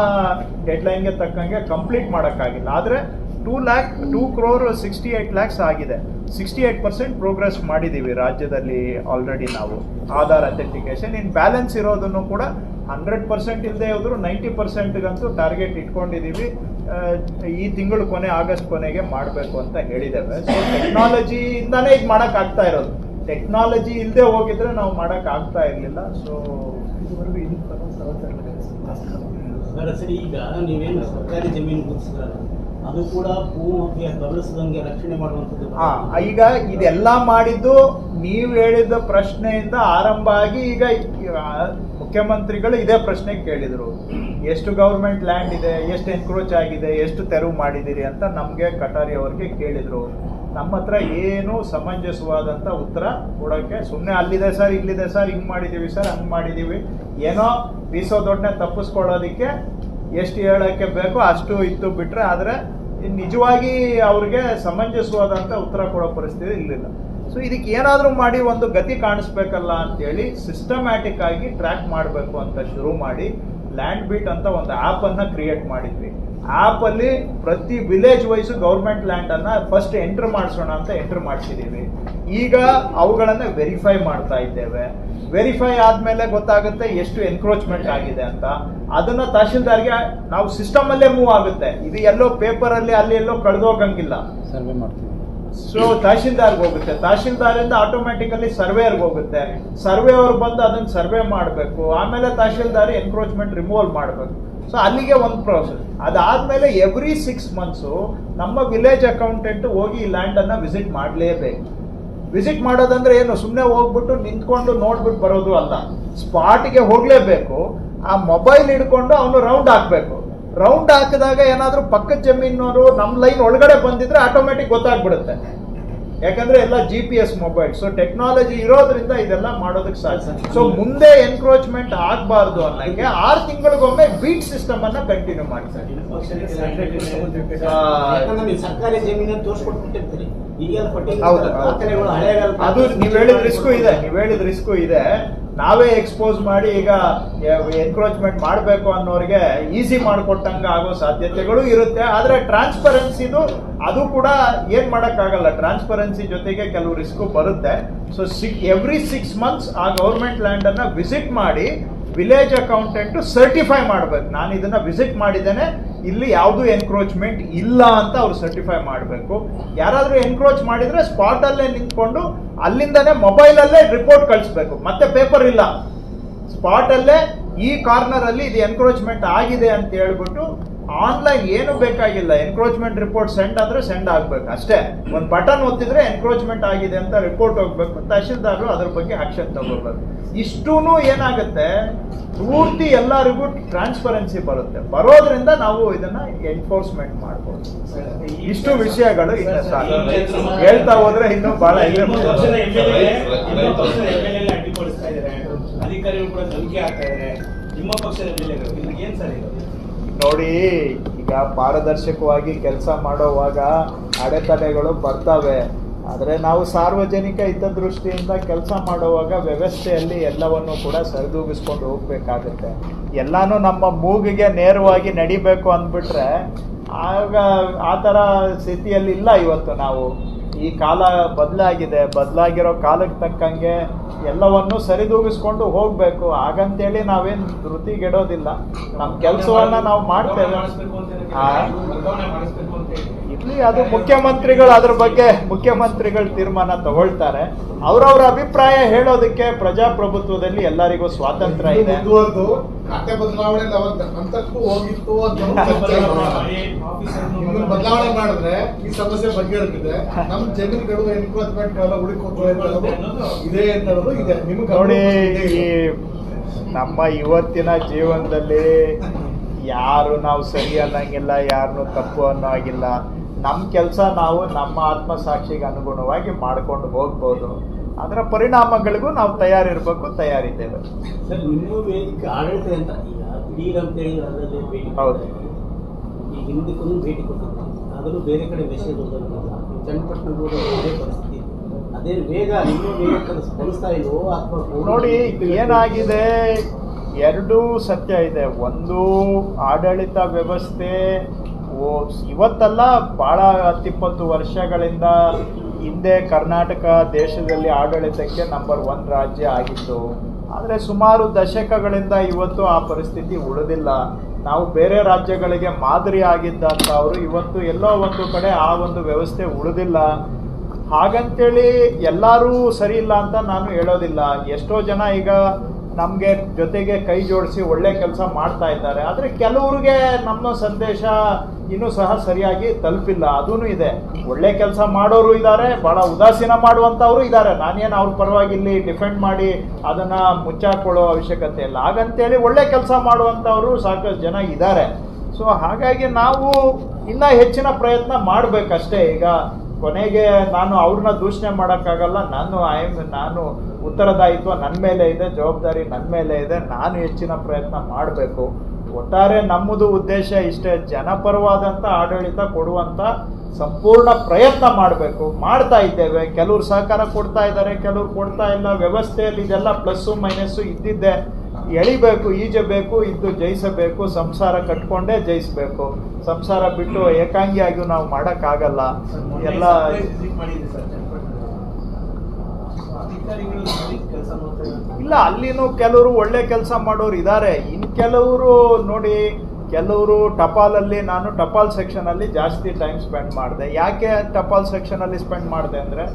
ಡೆಡ್ಲೈನ್ಗೆ ತಕ್ಕಂಗೆ ಕಂಪ್ಲೀಟ್ ಮಾಡೋಕ್ಕಾಗಿಲ್ಲ. ಆದರೆ two lakh two crore sixty eight lakhs ಆಗಿದೆ. ಸಿಕ್ಸ್ಟಿ ಏಯ್ಟ್ ಪರ್ಸೆಂಟ್ ಪ್ರೋಗ್ರೆಸ್ ಮಾಡಿದ್ದೀವಿ ರಾಜ್ಯದಲ್ಲಿ ಆಲ್ರೆಡಿ ನಾವು. ಆಧಾರ್ ಅಥೆಂಟಿಕೇಶನ್ ಇನ್ ಬ್ಯಾಲೆನ್ಸ್ ಇರೋದನ್ನು ಕೂಡ ಹಂಡ್ರೆಡ್ ಪರ್ಸೆಂಟ್ ಇಲ್ಲದೆ ಹೋದ್ರು ನೈಂಟಿ ಪರ್ಸೆಂಟ್ಗಂತೂ ಟಾರ್ಗೆಟ್ ಇಟ್ಕೊಂಡಿದ್ದೀವಿ ಈ ತಿಂಗಳು ಕೊನೆ, ಆಗಸ್ಟ್ ಕೊನೆಗೆ ಮಾಡಬೇಕು ಅಂತ ಹೇಳಿದ್ದೇವೆ. ಸೊ ಟೆಕ್ನಾಲಜಿಯಿಂದಾನೇ ಇದು ಮಾಡೋಕ್ಕಾಗ್ತಾ ಇರೋದು. ಟೆಕ್ನಾಲಜಿ ಇಲ್ಲದೆ ಹೋಗಿದ್ರೆ ನಾವು ಮಾಡೋಕ್ಕಾಗ್ತಾ ಇರಲಿಲ್ಲ. ಸೊ ಸರ್ ಈಗ ನೀವೇನು ಸರ್ಕಾರಿ ಜಮೀನು ಗುರುತಿಸಿದ್ರೆ? ಅದು ಕೂಡ ಭೂಮಿಗೆ ಕಬಳಿಸದಂಗೆ ರಕ್ಷಣೆ ಮಾಡುವಂಥದ್ದು ಹಾ, ಈಗ ಇದೆಲ್ಲ ಮಾಡಿದ್ದು ನೀವು ಹೇಳಿದ ಪ್ರಶ್ನೆಯಿಂದ ಆರಂಭ ಆಗಿ ಈಗ ಮುಖ್ಯಮಂತ್ರಿಗಳು ಇದೇ ಪ್ರಶ್ನೆ ಕೇಳಿದ್ರು. ಎಷ್ಟು ಗೌರ್ಮೆಂಟ್ ಲ್ಯಾಂಡ್ ಇದೆ, ಎಷ್ಟು ಎನ್ಕ್ರೋಚ್ ಆಗಿದೆ, ಎಷ್ಟು ತೆರವು ಮಾಡಿದಿರಿ ಅಂತ ನಮಗೆ ಕಟಾರಿ ಅವ್ರಿಗೆ ಕೇಳಿದ್ರು. ನಮ್ಮ ಹತ್ರ ಏನು ಸಮಂಜಸವಾದಂಥ ಉತ್ತರ ಕೊಡೋಕ್ಕೆ ಸುಮ್ಮನೆ ಅಲ್ಲಿದೆ ಸರ್, ಇಲ್ಲಿದೆ ಸರ್, ಹಿಂಗೆ ಮಾಡಿದ್ದೀವಿ ಸರ್, ಹಂಗೆ ಮಾಡಿದ್ದೀವಿ ಏನೋ ಬೀಸೋ ದೊಡ್ಡನೆ ತಪ್ಪಿಸ್ಕೊಳ್ಳೋದಕ್ಕೆ ಎಷ್ಟು ಹೇಳೋಕ್ಕೆ ಬೇಕೋ ಅಷ್ಟು ಇತ್ತು ಬಿಟ್ಟರೆ ಆದರೆ ನಿಜವಾಗಿ ಅವ್ರಿಗೆ ಸಮಂಜಸವಾದಂಥ ಉತ್ತರ ಕೊಡೋ ಪರಿಸ್ಥಿತಿ ಇರಲಿಲ್ಲ ಸೊ ಇದಕ್ಕೆ ಏನಾದರೂ ಮಾಡಿ ಒಂದು ಗತಿ ಕಾಣಿಸ್ಬೇಕಲ್ಲ ಅಂತೇಳಿ ಸಿಸ್ಟಮ್ಯಾಟಿಕ್ ಆಗಿ ಟ್ರ್ಯಾಕ್ ಮಾಡಬೇಕು ಅಂತ ಶುರು ಮಾಡಿ ಲ್ಯಾಂಡ್ ಬೀಟ್ ಅಂತ ಒಂದು ಆ್ಯಪನ್ನು ಕ್ರಿಯೇಟ್ ಮಾಡಿದ್ವಿ. ಆ್ಯಪ್ ಅಲ್ಲಿ ಪ್ರತಿ ವಿಲೇಜ್ ವೈಸ್ ಗೌರ್ಮೆಂಟ್ ಲ್ಯಾಂಡ್ ಅನ್ನ ಫಸ್ಟ್ ಎಂಟರ್ ಮಾಡಿಸೋಣ ಅಂತ ಎಂಟರ್ ಮಾಡಿಸಿದೀವಿ. ಈಗ ಅವುಗಳನ್ನ ವೆರಿಫೈ ಮಾಡ್ತಾ ಇದ್ದೇವೆ. ವೆರಿಫೈ ಆದ್ಮೇಲೆ ಗೊತ್ತಾಗುತ್ತೆ ಎಷ್ಟು ಎನ್ಕ್ರೋಚ್ಮೆಂಟ್ ಆಗಿದೆ ಅಂತ. ಅದನ್ನ ತಹಶೀಲ್ದಾರ್ಗೆ ನಾವು ಸಿಸ್ಟಮ್ ಅಲ್ಲೇ ಮೂವ್ ಆಗುತ್ತೆ. ಇದು ಎಲ್ಲೋ ಪೇಪರ್ ಅಲ್ಲಿ ಅಲ್ಲಿ ಎಲ್ಲೋ ಕಳೆದೋಗಂಗಿಲ್ಲ. ಸರ್ವೆ ಮಾಡ್ತೀವಿ. ಸೊ ತಹಶೀಲ್ದಾರ್ಗೆ ಹೋಗುತ್ತೆ. ತಹಶೀಲ್ದಾರಿಂದ ಆಟೋಮೆಟಿಕಲಿ ಸರ್ವೇಯರ್ಗೆ ಹೋಗುತ್ತೆ. ಸರ್ವೆ ಅವ್ರು ಬಂದು ಅದನ್ನ ಸರ್ವೆ ಮಾಡಬೇಕು. ಆಮೇಲೆ ತಹಶೀಲ್ದಾರ್ ಎನ್ಕ್ರೋಚ್ಮೆಂಟ್ ರಿಮೂವಲ್ ಮಾಡಬೇಕು. ಸೊ ಅಲ್ಲಿಗೆ ಒಂದು ಪ್ರೋಸೆಸ್ ಅದಾದಮೇಲೆ ಎವ್ರಿ ಸಿಕ್ಸ್ ಮಂತ್ಸು ನಮ್ಮ ವಿಲೇಜ್ ಅಕೌಂಟೆಂಟ್ ಹೋಗಿ ಈ ಲ್ಯಾಂಡನ್ನು ವಿಸಿಟ್ ಮಾಡಲೇಬೇಕು. ವಿಸಿಟ್ ಮಾಡೋದಂದ್ರೆ ಏನು? ಸುಮ್ಮನೆ ಹೋಗ್ಬಿಟ್ಟು ನಿಂತ್ಕೊಂಡು ನೋಡ್ಬಿಟ್ಟು ಬರೋದು ಅಲ್ಲ. ಸ್ಪಾಟ್ಗೆ ಹೋಗಲೇಬೇಕು. ಆ ಮೊಬೈಲ್ ಹಿಡ್ಕೊಂಡು ಅವನು ರೌಂಡ್ ಹಾಕಬೇಕು. ರೌಂಡ್ ಹಾಕಿದಾಗ ಏನಾದರೂ ಪಕ್ಕದ ಜಮೀನವರು ನಮ್ಮ ಲೈನ್ ಒಳಗಡೆ ಬಂದಿದ್ರೆ ಆಟೋಮೆಟಿಕ್ ಗೊತ್ತಾಗ್ಬಿಡುತ್ತೆ. ಯಾಕಂದ್ರೆ ಎಲ್ಲ G P S mobile so technology ಇರೋದ್ರಿಂದ ಇದೆಲ್ಲ ಮಾಡೋದಕ್ಕೆ ಸಾಧ್ಯ. ಸೊ ಮುಂದೆ ಎನ್ಕ್ರೋಚ್ಮೆಂಟ್ ಆಗಬಾರ್ದು ಅನ್ನಕ್ಕೆ ಆರು ತಿಂಗಳಿಗೊಮ್ಮೆ ಬೀಟ್ ಸಿಸ್ಟಮ್ ಅನ್ನ ಕಂಟಿನ್ಯೂ ಮಾಡ್ತಾರೆ ಸರ್ಕಾರಿ ಜಮೀನನ್ನು ತೋರಿಸ್ಕೊಟ್ಬಿಟ್ಟಿರ್ತೀರಿ. ಹೌದು, ಅದು ನೀವ್ ಹೇಳಿದ ರಿಸ್ಕು ಇದೆ ನೀವ್ ಹೇಳಿದ ರಿಸ್ಕು ಇದೆ. ನಾವೇ ಎಕ್ಸ್ಪೋಸ್ ಮಾಡಿ ಈಗ ಎನ್ಕ್ರೋಚ್ಮೆಂಟ್ ಮಾಡಬೇಕು ಅನ್ನೋರಿಗೆ ಈಸಿ ಮಾಡಿಕೊಟ್ಟಂಗೆ ಆಗೋ ಸಾಧ್ಯತೆಗಳು ಇರುತ್ತೆ. ಆದ್ರೆ ಟ್ರಾನ್ಸ್ಪರೆನ್ಸಿದು ಅದು ಕೂಡ ಏನ್ ಮಾಡೋಕ್ಕಾಗಲ್ಲ. ಟ್ರಾನ್ಸ್ಪರೆನ್ಸಿ ಜೊತೆಗೆ ಕೆಲವು ರಿಸ್ಕು ಬರುತ್ತೆ. So six every six months ಆ ಗೌರ್ಮೆಂಟ್ ಲ್ಯಾಂಡ್ ಅನ್ನ ವಿಸಿಟ್ ಮಾಡಿ ವಿಲೇಜ್ ಅಕೌಂಟೆಂಟ್ ಸರ್ಟಿಫೈ ಮಾಡ್ಬೇಕು. ನಾನು ಇದನ್ನ ವಿಸಿಟ್ ಮಾಡಿದ್ದೇನೆ. ಇಲ್ಲಿ ಯಾವುದು ಎನ್ಕ್ರೋಚ್ಮೆಂಟ್ ಇಲ್ಲ ಅಂತ ಅವ್ರು ಸರ್ಟಿಫೈ ಮಾಡಬೇಕು. ಯಾರಾದರೂ ಎನ್ಕ್ರೋಚ್ ಮಾಡಿದ್ರೆ ಸ್ಪಾಟ್ ಅಲ್ಲೇ ನಿಂತ್ಕೊಂಡು ಅಲ್ಲಿಂದನೇ ಮೊಬೈಲ್ ಅಲ್ಲೇ ರಿಪೋರ್ಟ್ ಕಳಿಸ್ಬೇಕು. ಮತ್ತೆ ಪೇಪರ್ ಇಲ್ಲ. ಸ್ಪಾಟ್ ಅಲ್ಲೇ ಈ ಕಾರ್ನರ್ ಅಲ್ಲಿ ಇದು ಎನ್ಕ್ರೋಚ್ಮೆಂಟ್ ಆಗಿದೆ ಅಂತ ಹೇಳ್ಬಿಟ್ಟು ಆನ್ಲೈನ್ ಏನು ಬೇಕಾಗಿಲ್ಲ. ಎನ್ಕ್ರೋಚ್ಮೆಂಟ್ ರಿಪೋರ್ಟ್ ಸೆಂಡ್ ಆದ್ರೆ ಸೆಂಡ್ ಆಗ್ಬೇಕು ಅಷ್ಟೇ. ಒಂದು ಬಟನ್ ಒತ್ತಿದ್ರೆ ಎನ್ಕ್ರೋಚ್ಮೆಂಟ್ ಆಗಿದೆ ಅಂತ ರಿಪೋರ್ಟ್ ಹೋಗ್ಬೇಕು. ತಹಶೀಲ್ದಾರರು ಅದ್ರ ಬಗ್ಗೆ ಆಕ್ಷನ್ ತಗೋಬೇಕು ಇಷ್ಟೂ ಏನಾಗುತ್ತೆ? ಪೂರ್ತಿ ಎಲ್ಲರಿಗೂ ಟ್ರಾನ್ಸ್ಪರೆನ್ಸಿ ಬರುತ್ತೆ. ಬರೋದ್ರಿಂದ ನಾವು ಇದನ್ನ ಎನ್ಫೋರ್ಸ್ಮೆಂಟ್ ಮಾಡ್ಬೋದು. ಇಷ್ಟು ವಿಷಯಗಳು ಇನ್ನು ಸಾಕು. ಹೇಳ್ತಾ ಹೋದ್ರೆ ಇನ್ನು ಬಹಳ ಅಧಿಕಾರಿಗಳು ಕೂಡ ಸಂಖ್ಯೆ ಆಗ್ತಾ ನಿಮ್ಮ ಪಕ್ಷದ ಇದಕ್ಕೆ ಏನ್ ಸರ್ ಇದು? ನೋಡಿ, ಈಗ ಪಾರದರ್ಶಕವಾಗಿ ಕೆಲಸ ಮಾಡೋವಾಗ ಅಡೆತಡೆಗಳು ಬರ್ತವೆ. ಆದರೆ ನಾವು ಸಾರ್ವಜನಿಕ ಹಿತದೃಷ್ಟಿಯಿಂದ ಕೆಲಸ ಮಾಡುವಾಗ ವ್ಯವಸ್ಥೆಯಲ್ಲಿ ಎಲ್ಲವನ್ನು ಕೂಡ ಸರಿದೂಗಿಸ್ಕೊಂಡು ಹೋಗಬೇಕಾಗುತ್ತೆ. ಎಲ್ಲನೂ ನಮ್ಮ ಮೂಗಿಗೆ ನೇರವಾಗಿ ನಡಿಬೇಕು ಅಂದ್ಬಿಟ್ರೆ ಆಗ ಆ ಥರ ಸ್ಥಿತಿಯಲ್ಲಿ ಇಲ್ಲ ಇವತ್ತು ನಾವು. ಈ ಕಾಲ ಬದಲಾಗಿದೆ. ಬದಲಾಗಿರೋ ಕಾಲಕ್ಕೆ ತಕ್ಕಂಗೆ ಎಲ್ಲವನ್ನು ಸರಿದೂಗಿಸ್ಕೊಂಡು ಹೋಗಬೇಕು. ಹಾಗಂತೇಳಿ ನಾವೇನು ಧೃತಿಗೆಡೋದಿಲ್ಲ ನಮ್ಮ ಕೆಲಸವನ್ನ ನಾವು ಮಾಡ್ತೇವೆ. ಇರ್ಲಿ ಅದು ಮುಖ್ಯಮಂತ್ರಿಗಳು ಅದ್ರ ಬಗ್ಗೆ ಮುಖ್ಯಮಂತ್ರಿಗಳು ತೀರ್ಮಾನ ತಗೊಳ್ತಾರೆ. ಅವ್ರವ್ರ ಅಭಿಪ್ರಾಯ ಹೇಳೋದಕ್ಕೆ ಪ್ರಜಾಪ್ರಭುತ್ವದಲ್ಲಿ ಎಲ್ಲರಿಗೂ ಸ್ವಾತಂತ್ರ್ಯ ಇದೆ. ಬದಲಾವಣೆ ಅವತ್ತು ಹಂತಕ್ಕೂ ಹೋಗಿತ್ತು ಅಂತ ಬದಲಾವಣೆ ಮಾಡಿದ್ರೆ ಈ ಸಮಸ್ಯೆ ಬಗೆಹರಿದಿದೆ ನಮ್ ಜಮೀನುಗಳು ಎನ್ಕ್ರೋಚ್ಮೆಂಟ್ ಎಲ್ಲ ಅಂತ ಇದೆ ಅಂತ ಇದೆ. ನಿಮ್ಗೆ ನೋಡಿ ಈ ನಮ್ಮ ಇವತ್ತಿನ ಜೀವನದಲ್ಲಿ ಯಾರು ನಾವು ಸರಿ ಅನ್ನಂಗಿಲ್ಲ ಯಾರನ್ನೂ ತಪ್ಪು ಅನ್ನೋ ಹಾಗಿಲ್ಲ. ನಮ್ಮ ಕೆಲಸ ನಾವು ನಮ್ಮ ಆತ್ಮಸಾಕ್ಷಿಗೆ ಅನುಗುಣವಾಗಿ ಮಾಡ್ಕೊಂಡು ಹೋಗ್ಬೋದು. ಅದರ ಪರಿಣಾಮಗಳಿಗೂ ನಾವು ತಯಾರಿರ್ಬೇಕು ತಯಾರಿದ್ದೇವೆ. ಹೌದು. ಕೊಡ್ತಾರೆ. ಈ ಹಿಂದಕ್ಕೂ ಭೇಟಿ ಕೊಟ್ಟಿದ್ದಾರೆ ಆದರೂ ಬೇರೆ ಕಡೆ ಮೆಸೇಜ್ ಹೋಗೋದಿಲ್ಲ ಚನ್ನಪಟ್ಟಣದ ಅದೇ ಪರಿಸ್ಥಿತಿ. ಅದೇ ವೇಗ ನಿಮ್ಮ ವೇಗ ಸ್ಪಂದಿಸ್ತಾ ಇಲ್ವೋ ಅಥವಾ ನೋಡಿ ಏನಾಗಿದೆ? ಎರಡೂ ಸತ್ಯ ಇದೆ. ಒಂದು ಆಡಳಿತ ವ್ಯವಸ್ಥೆ ಇವತ್ತಲ್ಲ ಭಾಳ ಹತ್ತಿಪ್ಪತ್ತು ವರ್ಷಗಳಿಂದ ಹಿಂದೆ ಕರ್ನಾಟಕ ದೇಶದಲ್ಲಿ ಆಡಳಿತಕ್ಕೆ ನಂಬರ್ ಒನ್ ರಾಜ್ಯ ಆಗಿತ್ತು. ಆದರೆ ಸುಮಾರು ದಶಕಗಳಿಂದ ಇವತ್ತು ಆ ಪರಿಸ್ಥಿತಿ ಉಳಿದಿಲ್ಲ. ನಾವು ಬೇರೆ ರಾಜ್ಯಗಳಿಗೆ ಮಾದರಿ ಆಗಿದ್ದಂಥವರು ಇವತ್ತು ಎಲ್ಲೋ ಒಂದು ಕಡೆ ಆ ಒಂದು ವ್ಯವಸ್ಥೆ ಉಳಿದಿಲ್ಲ. ಹಾಗಂತೇಳಿ ಎಲ್ಲರೂ ಸರಿ ಇಲ್ಲ ಅಂತ ನಾನು ಹೇಳೋದಿಲ್ಲ. ಎಷ್ಟೋ ಜನ ಈಗ ನಮಗೆ ಜೊತೆಗೆ ಕೈ ಜೋಡಿಸಿ ಒಳ್ಳೆ ಕೆಲಸ ಮಾಡ್ತಾ ಇದ್ದಾರೆ. ಆದರೆ ಕೆಲವ್ರಿಗೆ ನಮ್ಮ ಸಂದೇಶ ಇನ್ನೂ ಸಹ ಸರಿಯಾಗಿ ತಲುಪಿಲ್ಲ. ಅದೂ ಇದೆ. ಒಳ್ಳೆ ಕೆಲಸ ಮಾಡೋರು ಇದ್ದಾರೆ ಭಾಳ ಉದಾಸೀನ ಮಾಡುವಂಥವ್ರು ಇದ್ದಾರೆ. ನಾನೇನು ಅವ್ರ ಪರವಾಗಿ ಇಲ್ಲಿ ಡಿಫೆಂಡ್ ಮಾಡಿ ಅದನ್ನು ಮುಚ್ಚಾಕೊಳ್ಳೋ ಅವಶ್ಯಕತೆ ಇಲ್ಲ. ಹಾಗಂತೇಳಿ ಒಳ್ಳೆ ಕೆಲಸ ಮಾಡುವಂಥವರು ಸಾಕಷ್ಟು ಜನ ಇದ್ದಾರೆ. ಸೊ ಹಾಗಾಗಿ ನಾವು ಇನ್ನೂ ಹೆಚ್ಚಿನ ಪ್ರಯತ್ನ ಮಾಡಬೇಕಷ್ಟೇ. ಈಗ ಕೊನೆಗೆ ನಾನು ಅವ್ರನ್ನ ದೂಷಣೆ ಮಾಡೋಕ್ಕಾಗಲ್ಲ, ನಾನು ಐ ನಾನು ಉತ್ತರದಾಯಿತ್ವ ನನ್ನ ಮೇಲೆ ಇದೆ, ಜವಾಬ್ದಾರಿ ನನ್ನ ಮೇಲೆ ಇದೆ, ನಾನು ಹೆಚ್ಚಿನ ಪ್ರಯತ್ನ ಮಾಡಬೇಕು. ಒಟ್ಟಾರೆ ನಮ್ಮದು ಉದ್ದೇಶ ಇಷ್ಟೇ ಜನಪರವಾದಂಥ ಆಡಳಿತ ಕೊಡುವಂಥ ಸಂಪೂರ್ಣ ಪ್ರಯತ್ನ ಮಾಡಬೇಕು. ಮಾಡ್ತಾ ಇದ್ದೇವೆ. ಕೆಲವ್ರು ಸಹಕಾರ ಕೊಡ್ತಾ ಇದ್ದಾರೆ, ಕೆಲವ್ರು ಕೊಡ್ತಾ ಇಲ್ಲ. ವ್ಯವಸ್ಥೆಯಲ್ಲಿ ಇದೆಲ್ಲ ಪ್ಲಸ್ಸು, ಮೈನಸ್ಸು ಇದ್ದಿದ್ದೆ ಎಳಿಬೇಕು, ಈಜಬೇಕು, ಇದ್ದು ಜಯಿಸಬೇಕು, ಸಂಸಾರ ಕಟ್ಕೊಂಡೇ ಜಯಿಸಬೇಕು. ಸಂಸಾರ ಬಿಟ್ಟು ಏಕಾಂಗಿಯಾಗಿ ನಾವು ಮಾಡೋಕ್ಕಾಗಲ್ಲ. ಎಲ್ಲ ಇಲ್ಲ, ಅಲ್ಲಿನೂ ಕೆಲವರು ಒಳ್ಳೆ ಕೆಲಸ ಮಾಡೋರು ಇದ್ದಾರೆ ಇನ್ನು ಕೆಲವರು ನೋಡಿ, ಕೆಲವರು ಟಪಾಲಲ್ಲಿ, ನಾನು ಟಪಾಲ್ ಸೆಕ್ಷನಲ್ಲಿ ಜಾಸ್ತಿ ಟೈಮ್ ಸ್ಪೆಂಡ್ ಮಾಡಿದೆ. ಯಾಕೆ ಟಪಾಲ್ ಸೆಕ್ಷನಲ್ಲಿ ಸ್ಪೆಂಡ್ ಮಾಡಿದೆ ಅಂದರೆ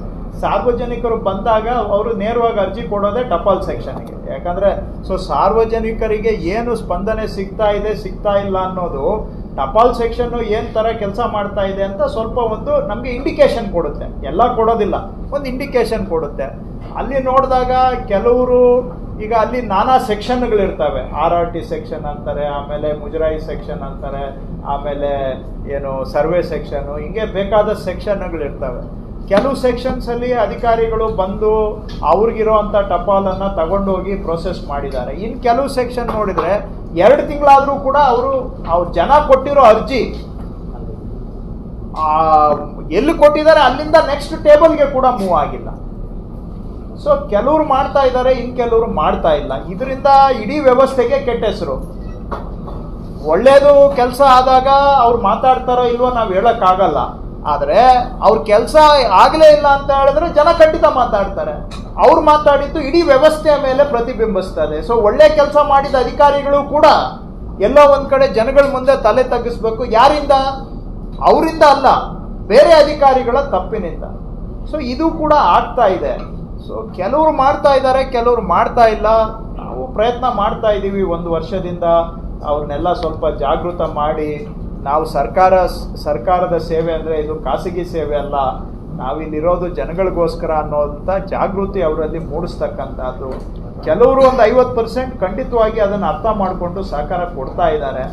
ಸಾರ್ವಜನಿಕರು ಬಂದಾಗ ಅವರು ನೇರವಾಗಿ ಅರ್ಜಿ ಕೊಡೋದೇ ಟಪಾಲ್ ಸೆಕ್ಷನ್ಗೆ ಯಾಕಂದರೆ, ಸೊ ಸಾರ್ವಜನಿಕರಿಗೆ ಏನು ಸ್ಪಂದನೆ ಸಿಗ್ತಾ ಇದೆ, ಸಿಗ್ತಾ ಇಲ್ಲ ಅನ್ನೋದು ಟಪಾಲ್ ಸೆಕ್ಷನ್ನು ಏನು ಥರ ಕೆಲಸ ಮಾಡ್ತಾ ಇದೆ ಅಂತ ಸ್ವಲ್ಪ ಒಂದು ನಮಗೆ ಇಂಡಿಕೇಶನ್ ಕೊಡುತ್ತೆ. ಎಲ್ಲ ಕೊಡೋದಿಲ್ಲ, ಒಂದು ಇಂಡಿಕೇಶನ್ ಕೊಡುತ್ತೆ. ಅಲ್ಲಿ ನೋಡಿದಾಗ ಕೆಲವರು, ಈಗ ಅಲ್ಲಿ ನಾನಾ ಸೆಕ್ಷನ್ಗಳಿರ್ತವೆ ಆರ್ ಆರ್ ಟಿ ಸೆಕ್ಷನ್ ಅಂತಾರೆ, ಆಮೇಲೆ ಮುಜರಾಯಿ ಸೆಕ್ಷನ್ ಅಂತಾರೆ, ಆಮೇಲೆ ಏನು ಸರ್ವೆ ಸೆಕ್ಷನು, ಹಿಂಗೆ ಬೇಕಾದ ಸೆಕ್ಷನ್ಗಳಿರ್ತವೆ ಕೆಲವು ಸೆಕ್ಷನ್ಸಲ್ಲಿ ಅಧಿಕಾರಿಗಳು ಬಂದು ಅವ್ರಿಗಿರೋವಂಥ ಟಪಾಲನ್ನು ತಗೊಂಡೋಗಿ ಪ್ರೊಸೆಸ್ ಮಾಡಿದ್ದಾರೆ. ಇನ್ನು ಕೆಲವು ಸೆಕ್ಷನ್ ನೋಡಿದರೆ ಎರಡು ತಿಂಗಳಾದರೂ ಕೂಡ ಅವರು, ಅವ್ರ ಜನ ಕೊಟ್ಟಿರೋ ಅರ್ಜಿ ಎಲ್ಲಿ ಕೊಟ್ಟಿದ್ದಾರೆ ಅಲ್ಲಿಂದ ನೆಕ್ಸ್ಟ್ ಟೇಬಲ್ಗೆ ಕೂಡ ಮೂವ್ ಆಗಿಲ್ಲ. ಸೊ ಕೆಲವರು ಮಾಡ್ತಾ ಇದ್ದಾರೆ ಇನ್ನು ಕೆಲವರು ಮಾಡ್ತಾ ಇಲ್ಲ. ಇದರಿಂದ ಇಡೀ ವ್ಯವಸ್ಥೆಗೆ ಕೆಟ್ಟ ಹೆಸರು. ಒಳ್ಳೆಯದು ಕೆಲಸ ಆದಾಗ ಅವ್ರು ಮಾತಾಡ್ತಾರೋ ಇಲ್ವೋ ನಾವು ಹೇಳೋಕ್ಕಾಗಲ್ಲ. ಆದರೆ ಅವ್ರ ಕೆಲಸ ಆಗಲೇ ಇಲ್ಲ ಅಂತ ಹೇಳಿದ್ರೆ ಜನ ಖಂಡಿತ ಮಾತಾಡ್ತಾರೆ. ಅವ್ರು ಮಾತಾಡಿದ್ದು ಇಡೀ ವ್ಯವಸ್ಥೆಯ ಮೇಲೆ ಪ್ರತಿಬಿಂಬಿಸ್ತದೆ. ಸೊ ಒಳ್ಳೆ ಕೆಲಸ ಮಾಡಿದ ಅಧಿಕಾರಿಗಳು ಕೂಡ ಎಲ್ಲ ಒಂದು ಕಡೆ ಜನಗಳ ಮುಂದೆ ತಲೆ ತಗ್ಗಿಸ್ಬೇಕು. ಯಾರಿಂದ? ಅವರಿಂದ ಅಲ್ಲ. ಬೇರೆ ಅಧಿಕಾರಿಗಳ ತಪ್ಪಿನಿಂದ. ಸೊ ಇದು ಕೂಡ ಆಗ್ತಾ ಇದೆ. ಸೊ ಕೆಲವರು ಮಾಡ್ತಾ ಇದ್ದಾರೆ, ಕೆಲವರು ಮಾಡ್ತಾ ಇಲ್ಲ. ನಾವು ಪ್ರಯತ್ನ ಮಾಡ್ತಾ ಇದ್ದೀವಿ ಒಂದು ವರ್ಷದಿಂದ. ಅವ್ರನ್ನೆಲ್ಲ ಸ್ವಲ್ಪ ಜಾಗೃತ ಮಾಡಿ. ನಾವು ಸರ್ಕಾರ, ಸರ್ಕಾರದ ಸೇವೆ ಅಂದರೆ ಇದು ಖಾಸಗಿ ಸೇವೆ ಅಲ್ಲ. ನಾವಿಲ್ಲಿರೋದು ಜನಗಳಿಗೋಸ್ಕರ ಅನ್ನೋಂಥ ಜಾಗೃತಿ ಅವರಲ್ಲಿ ಮೂಡಿಸ್ತಕ್ಕಂಥದ್ದು. ಕೆಲವರು ಒಂದು ಐವತ್ತು ಪರ್ಸೆಂಟ್ ಖಂಡಿತವಾಗಿ ಅದನ್ನು ಅರ್ಥ ಮಾಡಿಕೊಂಡು ಸಹಕಾರ ಕೊಡ್ತಾ ಇದ್ದಾರೆ.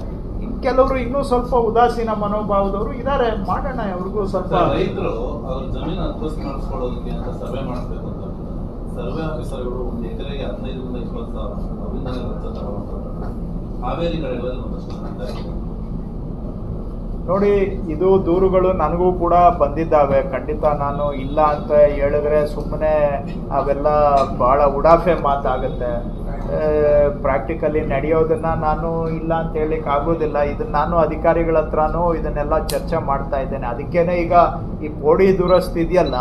ಕೆಲವರು ಇನ್ನೂ ಸ್ವಲ್ಪ ಉದಾಸೀನ ಮನೋಭಾವದವರು ಇದ್ದಾರೆ. ಮಾಡೋಣ ಅವ್ರಿಗೂ ಸ್ವಲ್ಪ. ರೈತರು ಅವ್ರ ಜಮೀನು ಅಭ್ಯಾಸ ಮಾಡಿಸ್ಕೊಳ್ಳೋದಕ್ಕೆ ಅಂತ ಸರ್ವೆ ಮಾಡಬೇಕು ಸರ್ವೆ ಆಫೀಸರ್ಗಳು ಒಂದು ಎಕರೆಗೆ ಹದಿನೈದರಿಂದ ಇಪ್ಪತ್ತು ಸಾವಿರ ಅಭಿನಂದನೆ ಒಂದಷ್ಟು ನೋಡಿ, ಇದು ದೂರುಗಳು ನನಗೂ ಕೂಡ ಬಂದಿದ್ದಾವೆ. ಖಂಡಿತ ನಾನು ಇಲ್ಲ ಅಂತ ಹೇಳಿದ್ರೆ ಸುಮ್ಮನೆ ಅವೆಲ್ಲ ಭಾಳ ಉಡಾಫೆ ಮಾತಾಗುತ್ತೆ. ಪ್ರಾಕ್ಟಿಕಲಿ ನಡೆಯೋದನ್ನ ನಾನು ಇಲ್ಲ ಅಂತ ಹೇಳಲಿಕ್ಕೆ ಆಗೋದಿಲ್ಲ. ಇದನ್ನ ನಾನು ಅಧಿಕಾರಿಗಳ ಹತ್ರನೂ ಇದನ್ನೆಲ್ಲ ಚರ್ಚೆ ಮಾಡ್ತಾ ಇದ್ದೇನೆ. ಅದಕ್ಕೇನೆ ಈಗ ಈ ಪೋಡಿ ದುರಸ್ತಿ ಇದೆಯಲ್ಲ,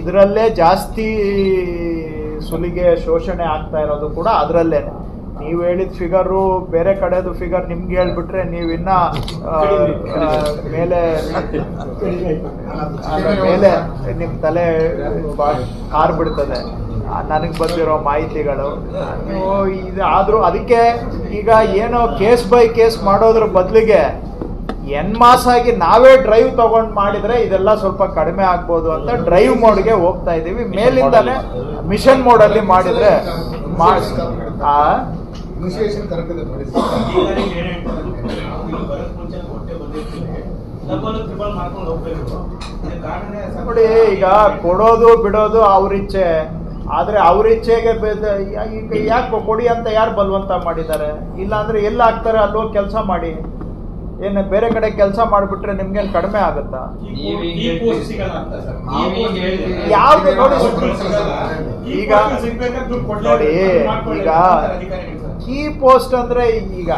ಇದರಲ್ಲೇ ಜಾಸ್ತಿ ಸುಲಿಗೆ ಶೋಷಣೆ ಆಗ್ತಾ ಇರೋದು ಕೂಡ ಅದರಲ್ಲೇನೆ. ನೀವು ಹೇಳಿದ ಫಿಗರು ಬೇರೆ ಕಡೆದು ಫಿಗರ್ ನಿಮ್ಗೆ ಹೇಳ್ಬಿಟ್ರೆ ನೀವು ಇನ್ನ ಮೇಲೆ ಮೇಲೆ ನಿಮ್ಮ ತಲೆ ಕಾರ್ ಬಿಡ್ತದೆ. ನನಗೆ ಬಂದಿರೋ ಮಾಹಿತಿಗಳು. ನೀವು ಇದು ಆದರೂ ಅದಕ್ಕೆ ಈಗ ಏನೋ ಕೇಸ್ ಬೈ ಕೇಸ್ ಮಾಡೋದ್ರ ಬದಲಿಗೆ ಎನ್ ಮಾಸ್ ಆಗಿ ನಾವೇ ಡ್ರೈವ್ ತಗೊಂಡ್ ಮಾಡಿದ್ರೆ ಇದೆಲ್ಲ ಸ್ವಲ್ಪ ಕಡಿಮೆ ಆಗ್ಬೋದು ಅಂತ ಡ್ರೈವ್ ಮೋಡ್ಗೆ ಹೋಗ್ತಾ ಇದೀವಿ. ಮೇಲಿಂದಲೇ ಮಿಷನ್ ಮೋಡಲ್ಲಿ ಮಾಡಿದ್ರೆ ಇನಿಷಿಯೇಷನ್ ಇದೆ ನೋಡಿ ಈಗ ಕೊಡೋದು ಬಿಡೋದು ಅವ್ರಿಚ್ಛೆ ಆದ್ರೆ ಅವ್ರ ಇಚ್ಛೆಗೆ ಈಗ ಯಾಕೆ ಕೊಡಿ ಅಂತ ಯಾರು ಬಲವಂತ ಮಾಡಿದ್ದಾರೆ? ಇಲ್ಲ ಅಂದ್ರೆ ಎಲ್ಲಿ ಹಾಕ್ತಾರೆ? ಅಲ್ಲೋಗಿ ಕೆಲಸ ಮಾಡಿ. ಏನು ಬೇರೆ ಕಡೆ ಕೆಲಸ ಮಾಡಿಬಿಟ್ರೆ ನಿಮ್ಗೇನು ಕಡಿಮೆ ಆಗುತ್ತಾ? ಈ ಪೋ- ಪೋಸ್ಟ್ ಸಿಗಲ್ಲ ಸರ್. ಈ ಪೋಸ್ಟ್ ಯಾವ್ದು ನೋಡಿ ಈಗ ನೋಡಿ, ಈಗ ಕೀ ಪೋಸ್ಟ್ ಅಂದ್ರೆ ಈಗ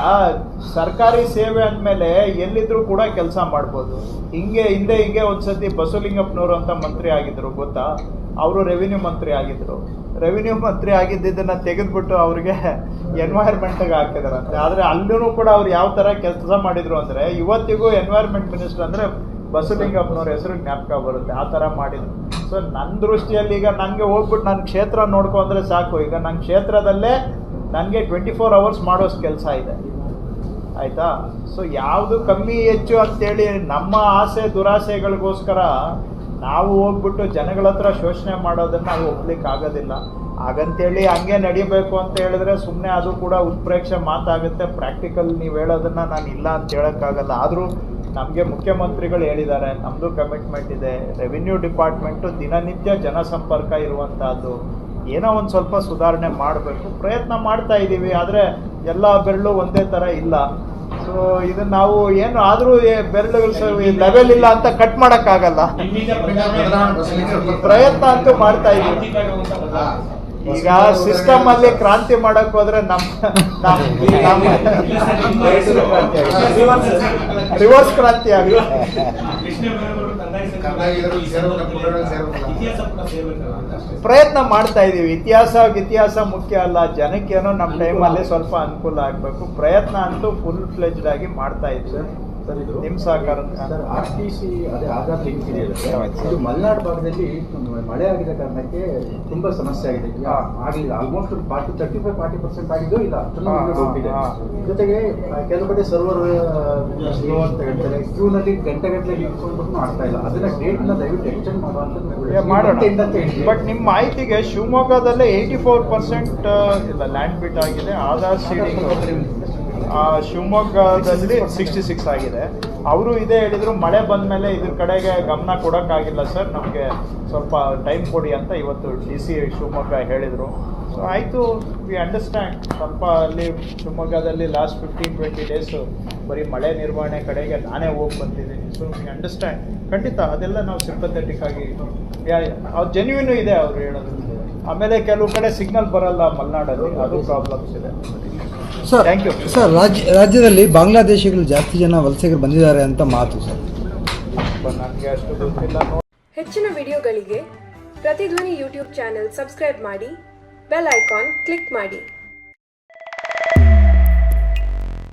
ಸರ್ಕಾರಿ ಸೇವೆ ಅಂದಮೇಲೆ ಎಲ್ಲಿದ್ರು ಕೂಡ ಕೆಲಸ ಮಾಡ್ಬೋದು. ಹಿಂಗೆ ಹಿಂದೆ ಹಿಂಗೆ ಒಂದ್ಸತಿ ಬಸವಲಿಂಗಪ್ಪನವರು ಅಂತ ಮಂತ್ರಿ ಆಗಿದ್ರು ಗೊತ್ತಾ? ಅವರು ರೆವಿನ್ಯೂ ಮಂತ್ರಿ ಆಗಿದ್ರು. ರೆವಿನ್ಯೂ ಮಂತ್ರಿ ಆಗಿದ್ದನ್ನ ತೆಗೆದುಬಿಟ್ಟು ಅವ್ರಿಗೆ ಎನ್ವೈರ್ಮೆಂಟ್ಗೆ ಹಾಕಿದಾರಂತೆ. ಆದ್ರೆ ಅಲ್ಲೂ ಕೂಡ ಅವ್ರು ಯಾವ ತರ ಕೆಲಸ ಮಾಡಿದ್ರು ಅಂದ್ರೆ, ಇವತ್ತಿಗೂ ಎನ್ವೈರ್ಮೆಂಟ್ ಮಿನಿಸ್ಟರ್ ಅಂದ್ರೆ ಬಸವಲಿಂಗಪ್ಪನವ್ರ ಹೆಸರು ಜ್ಞಾಪಕ ಬರುತ್ತೆ, ಆ ಥರ ಮಾಡಿದ್ರು. ಸೊ ನನ್ನ ದೃಷ್ಟಿಯಲ್ಲಿ ಈಗ ನನಗೆ ಹೋಗ್ಬಿಟ್ಟು ನನ್ನ ಕ್ಷೇತ್ರ ನೋಡ್ಕೊಂಡ್ರೆ ಸಾಕು. ಈಗ ನನ್ನ ಕ್ಷೇತ್ರದಲ್ಲೇ ನನಗೆ ಟ್ವೆಂಟಿ ಫೋರ್ ಅವರ್ಸ್ ಮಾಡೋಷ್ಟು ಕೆಲಸ ಇದೆ. ಆಯ್ತಾ? ಸೊ ಯಾವುದು ಕಮ್ಮಿ ಹೆಚ್ಚು ಅಂತೇಳಿ ನಮ್ಮ ಆಸೆ ದುರಾಸೆಗಳಿಗೋಸ್ಕರ ನಾವು ಹೋಗ್ಬಿಟ್ಟು ಜನಗಳ ಹತ್ರ ಶೋಷಣೆ ಮಾಡೋದನ್ನ ನಾವು ಒಪ್ಲಿಕ್ಕೆ ಆಗೋದಿಲ್ಲ. ಹಾಗಂತೇಳಿ ಹಂಗೆ ನಡಿಬೇಕು ಅಂತ ಹೇಳಿದ್ರೆ ಸುಮ್ಮನೆ ಅದು ಕೂಡ ಉತ್ಪ್ರೇಕ್ಷೆ ಮಾತಾಗುತ್ತೆ. ಪ್ರಾಕ್ಟಿಕಲ್ ನೀವು ಹೇಳೋದನ್ನ ನಾನು ಇಲ್ಲ ಅಂತ ಹೇಳೋಕ್ಕಾಗಲ್ಲ. ಆದರೂ ನಮಗೆ ಮುಖ್ಯಮಂತ್ರಿಗಳು ಹೇಳಿದ್ದಾರೆ ನಮ್ಮದು ಕಮಿಟ್ಮೆಂಟ್ ಇದೆ. ರೆವಿನ್ಯೂ ಡಿಪಾರ್ಟ್ಮೆಂಟು ದಿನನಿತ್ಯ ಜನಸಂಪರ್ಕ ಇರುವಂತಹದ್ದು. ಏನೋ ಒಂದು ಸ್ವಲ್ಪ ಸುಧಾರಣೆ ಮಾಡಬೇಕು. ಪ್ರಯತ್ನ ಮಾಡ್ತಾ ಇದ್ದೀವಿ ಆದರೆ ಎಲ್ಲ ಬೆರಳು ಒಂದೇ ಥರ ಇಲ್ಲ. ಸೊ ಇದನ್ನ ನಾವು ಏನು ಆದರೂ ಬೆರಳುಗಳು ಲೆವೆಲ್ ಇಲ್ಲ ಅಂತ ಕಟ್ ಮಾಡೋಕ್ಕಾಗಲ್ಲ. ಪ್ರಯತ್ನ ಅಂತೂ ಮಾಡ್ತಾ ಇದ್ದೀವಿ. ಈಗ ಸಿಸ್ಟಮ್ ಅಲ್ಲಿ ಕ್ರಾಂತಿ ಮಾಡಕ್ ಹೋದ್ರೆ ನಮ್ ರಿವರ್ಸ್ ಕ್ರಾಂತಿ ಆಗುತ್ತೆ ಪ್ರಯತ್ನ ಮಾಡ್ತಾ ಇದೀವಿ. ಇತಿಹಾಸ ಇತಿಹಾಸ ಮುಖ್ಯ ಅಲ್ಲ. ಜನಕ್ಕೇನೋ ನಮ್ಮ ಟೈಮಲ್ಲಿ ಸ್ವಲ್ಪ ಅನುಕೂಲ ಆಗಬೇಕು. ಪ್ರಯತ್ನ ಅಂತೂ ಫುಲ್ ಫ್ಲೆಜ್ಡ್ ಆಗಿ ಮಾಡ್ತಾ ಇದ್ದೀವಿ. ಸರ್ ಇದು ನಿಮ್ ಸಹಕಾರ ಸರ್ ಆರ್ ಟಿ ಸಿ ಅದೇ ಆಧಾರ್ ಲಿಂಕ್ ಇದೆ ಇದು ಮಲೆನಾಡು ಭಾಗದಲ್ಲಿ ಮಳೆ ಆಗಿದ ಕಾರಣಕ್ಕೆ ತುಂಬಾ ಸಮಸ್ಯೆ ಆಗಿದೆ. ಯಾ ಆಗಲಿಲ್ಲ almost forty thirty five forty percent ಆಗಿದ್ದು ಇಲ್ಲ. ಹೋಗಿದೆ. ಜೊತೆಗೆ ಕೆಲವು ಕಡೆ ಸರ್ವರ್ ಸ್ಲೋ ಅಂತ ಹೇಳ್ತಾರೆ. ಕ್ಯೂನಲ್ಲಿ ಗಂಟೆ ಗಂಟೆ ನಿಂತ್ಕೊಂಡು ಆಗ್ತಾ ಇಲ್ಲ. ಅದನ್ನ ಡೇಟ್ನ ದಯವಿಟ್ಟು ಎಕ್ಸ್ಟೆಂಡ್ ಮಾಡೋಣ. ಮಾಡುವಂತ ಬಟ್ ನಿಮ್ಮ ಮಾಹಿತಿಗೆ ಶಿವಮೊಗ್ಗದಲ್ಲೇ ಏಯ್ಟಿ ಫೋರ್ ಪರ್ಸೆಂಟ್ ಇಲ್ಲ ಲ್ಯಾಂಡ್ ಬಿಟ್ ಆಗಿದೆ. ಆಧಾರ್ ಸೀಡಿಂಗ್ ಶಿವಮೊಗ್ಗದಲ್ಲಿ ಸಿಕ್ಸ್ಟಿ ಸಿಕ್ಸ್ ಆಗಿದೆ. ಅವರು ಇದೇ ಹೇಳಿದರು, ಮಳೆ ಬಂದ ಮೇಲೆ ಇದ್ರ ಕಡೆಗೆ ಗಮನ ಕೊಡೋಕ್ಕಾಗಿಲ್ಲ ಸರ್, ನಮಗೆ ಸ್ವಲ್ಪ ಟೈಮ್ ಕೊಡಿ ಅಂತ ಇವತ್ತು ಡಿ ಸಿ ಶಿವಮೊಗ್ಗ ಹೇಳಿದರು. ಸೊ ಆಯಿತು ವಿ ಅಂಡರ್ಸ್ಟ್ಯಾಂಡ್ ಸ್ವಲ್ಪ ಅಲ್ಲಿ ಶಿವಮೊಗ್ಗದಲ್ಲಿ ಲಾಸ್ಟ್ ಫಿಫ್ಟೀನ್ ಟ್ವೆಂಟಿ ಡೇಸು ಬರೀ ಮಳೆ ನಿರ್ವಹಣೆ ಕಡೆಗೆ ನಾನೇ ಹೋಗಿ ಬಂದಿದ್ದೀನಿ. ಸೊ ವಿ ಅಂಡರ್ಸ್ಟ್ಯಾಂಡ್ ಖಂಡಿತ ಅದೆಲ್ಲ ನಾವು ಸಿಂಪಥೆಟಿಕ್ ಆಗಿ ಅವ್ರು ಜೆನ್ಯೂನು ಇದೆ ಅವ್ರು ಹೇಳೋದು. ಆಮೇಲೆ ಕೆಲವು ಕಡೆ ಸಿಗ್ನಲ್ ಬರಲ್ಲ ಮಲೆನಾಡಲ್ಲಿ, ಅದು ಪ್ರಾಬ್ಲಮ್ಸ್ ಇದೆ. ಸರ್ ಥ್ಯಾಂಕ್ ಯು ಸರ್ ರಾಜ್ಯ ರಾಜ್ಯದಲ್ಲಿ ಬಾಂಗ್ಲಾದೇಶಿಗಳು ಜಾಸ್ತಿ ಜನ ವಲಸೆಗರು ಬಂದಿದ್ದಾರೆ ಅಂತ ಮಾತು ಸರ್ ನನಗೆ ಅಷ್ಟು ಗೊತ್ತಿಲ್ಲ. ಹೆಚ್ಚಿನ ವಿಡಿಯೋಗಳಿಗೆ ಪ್ರತಿಧ್ವನಿ ಯೂಟ್ಯೂಬ್ ಚಾನೆಲ್ ಸಬ್ಸ್ಕ್ರೈಬ್ ಮಾಡಿ ಬೆಲ್ ಐಕಾನ್ ಕ್ಲಿಕ್ ಮಾಡಿ.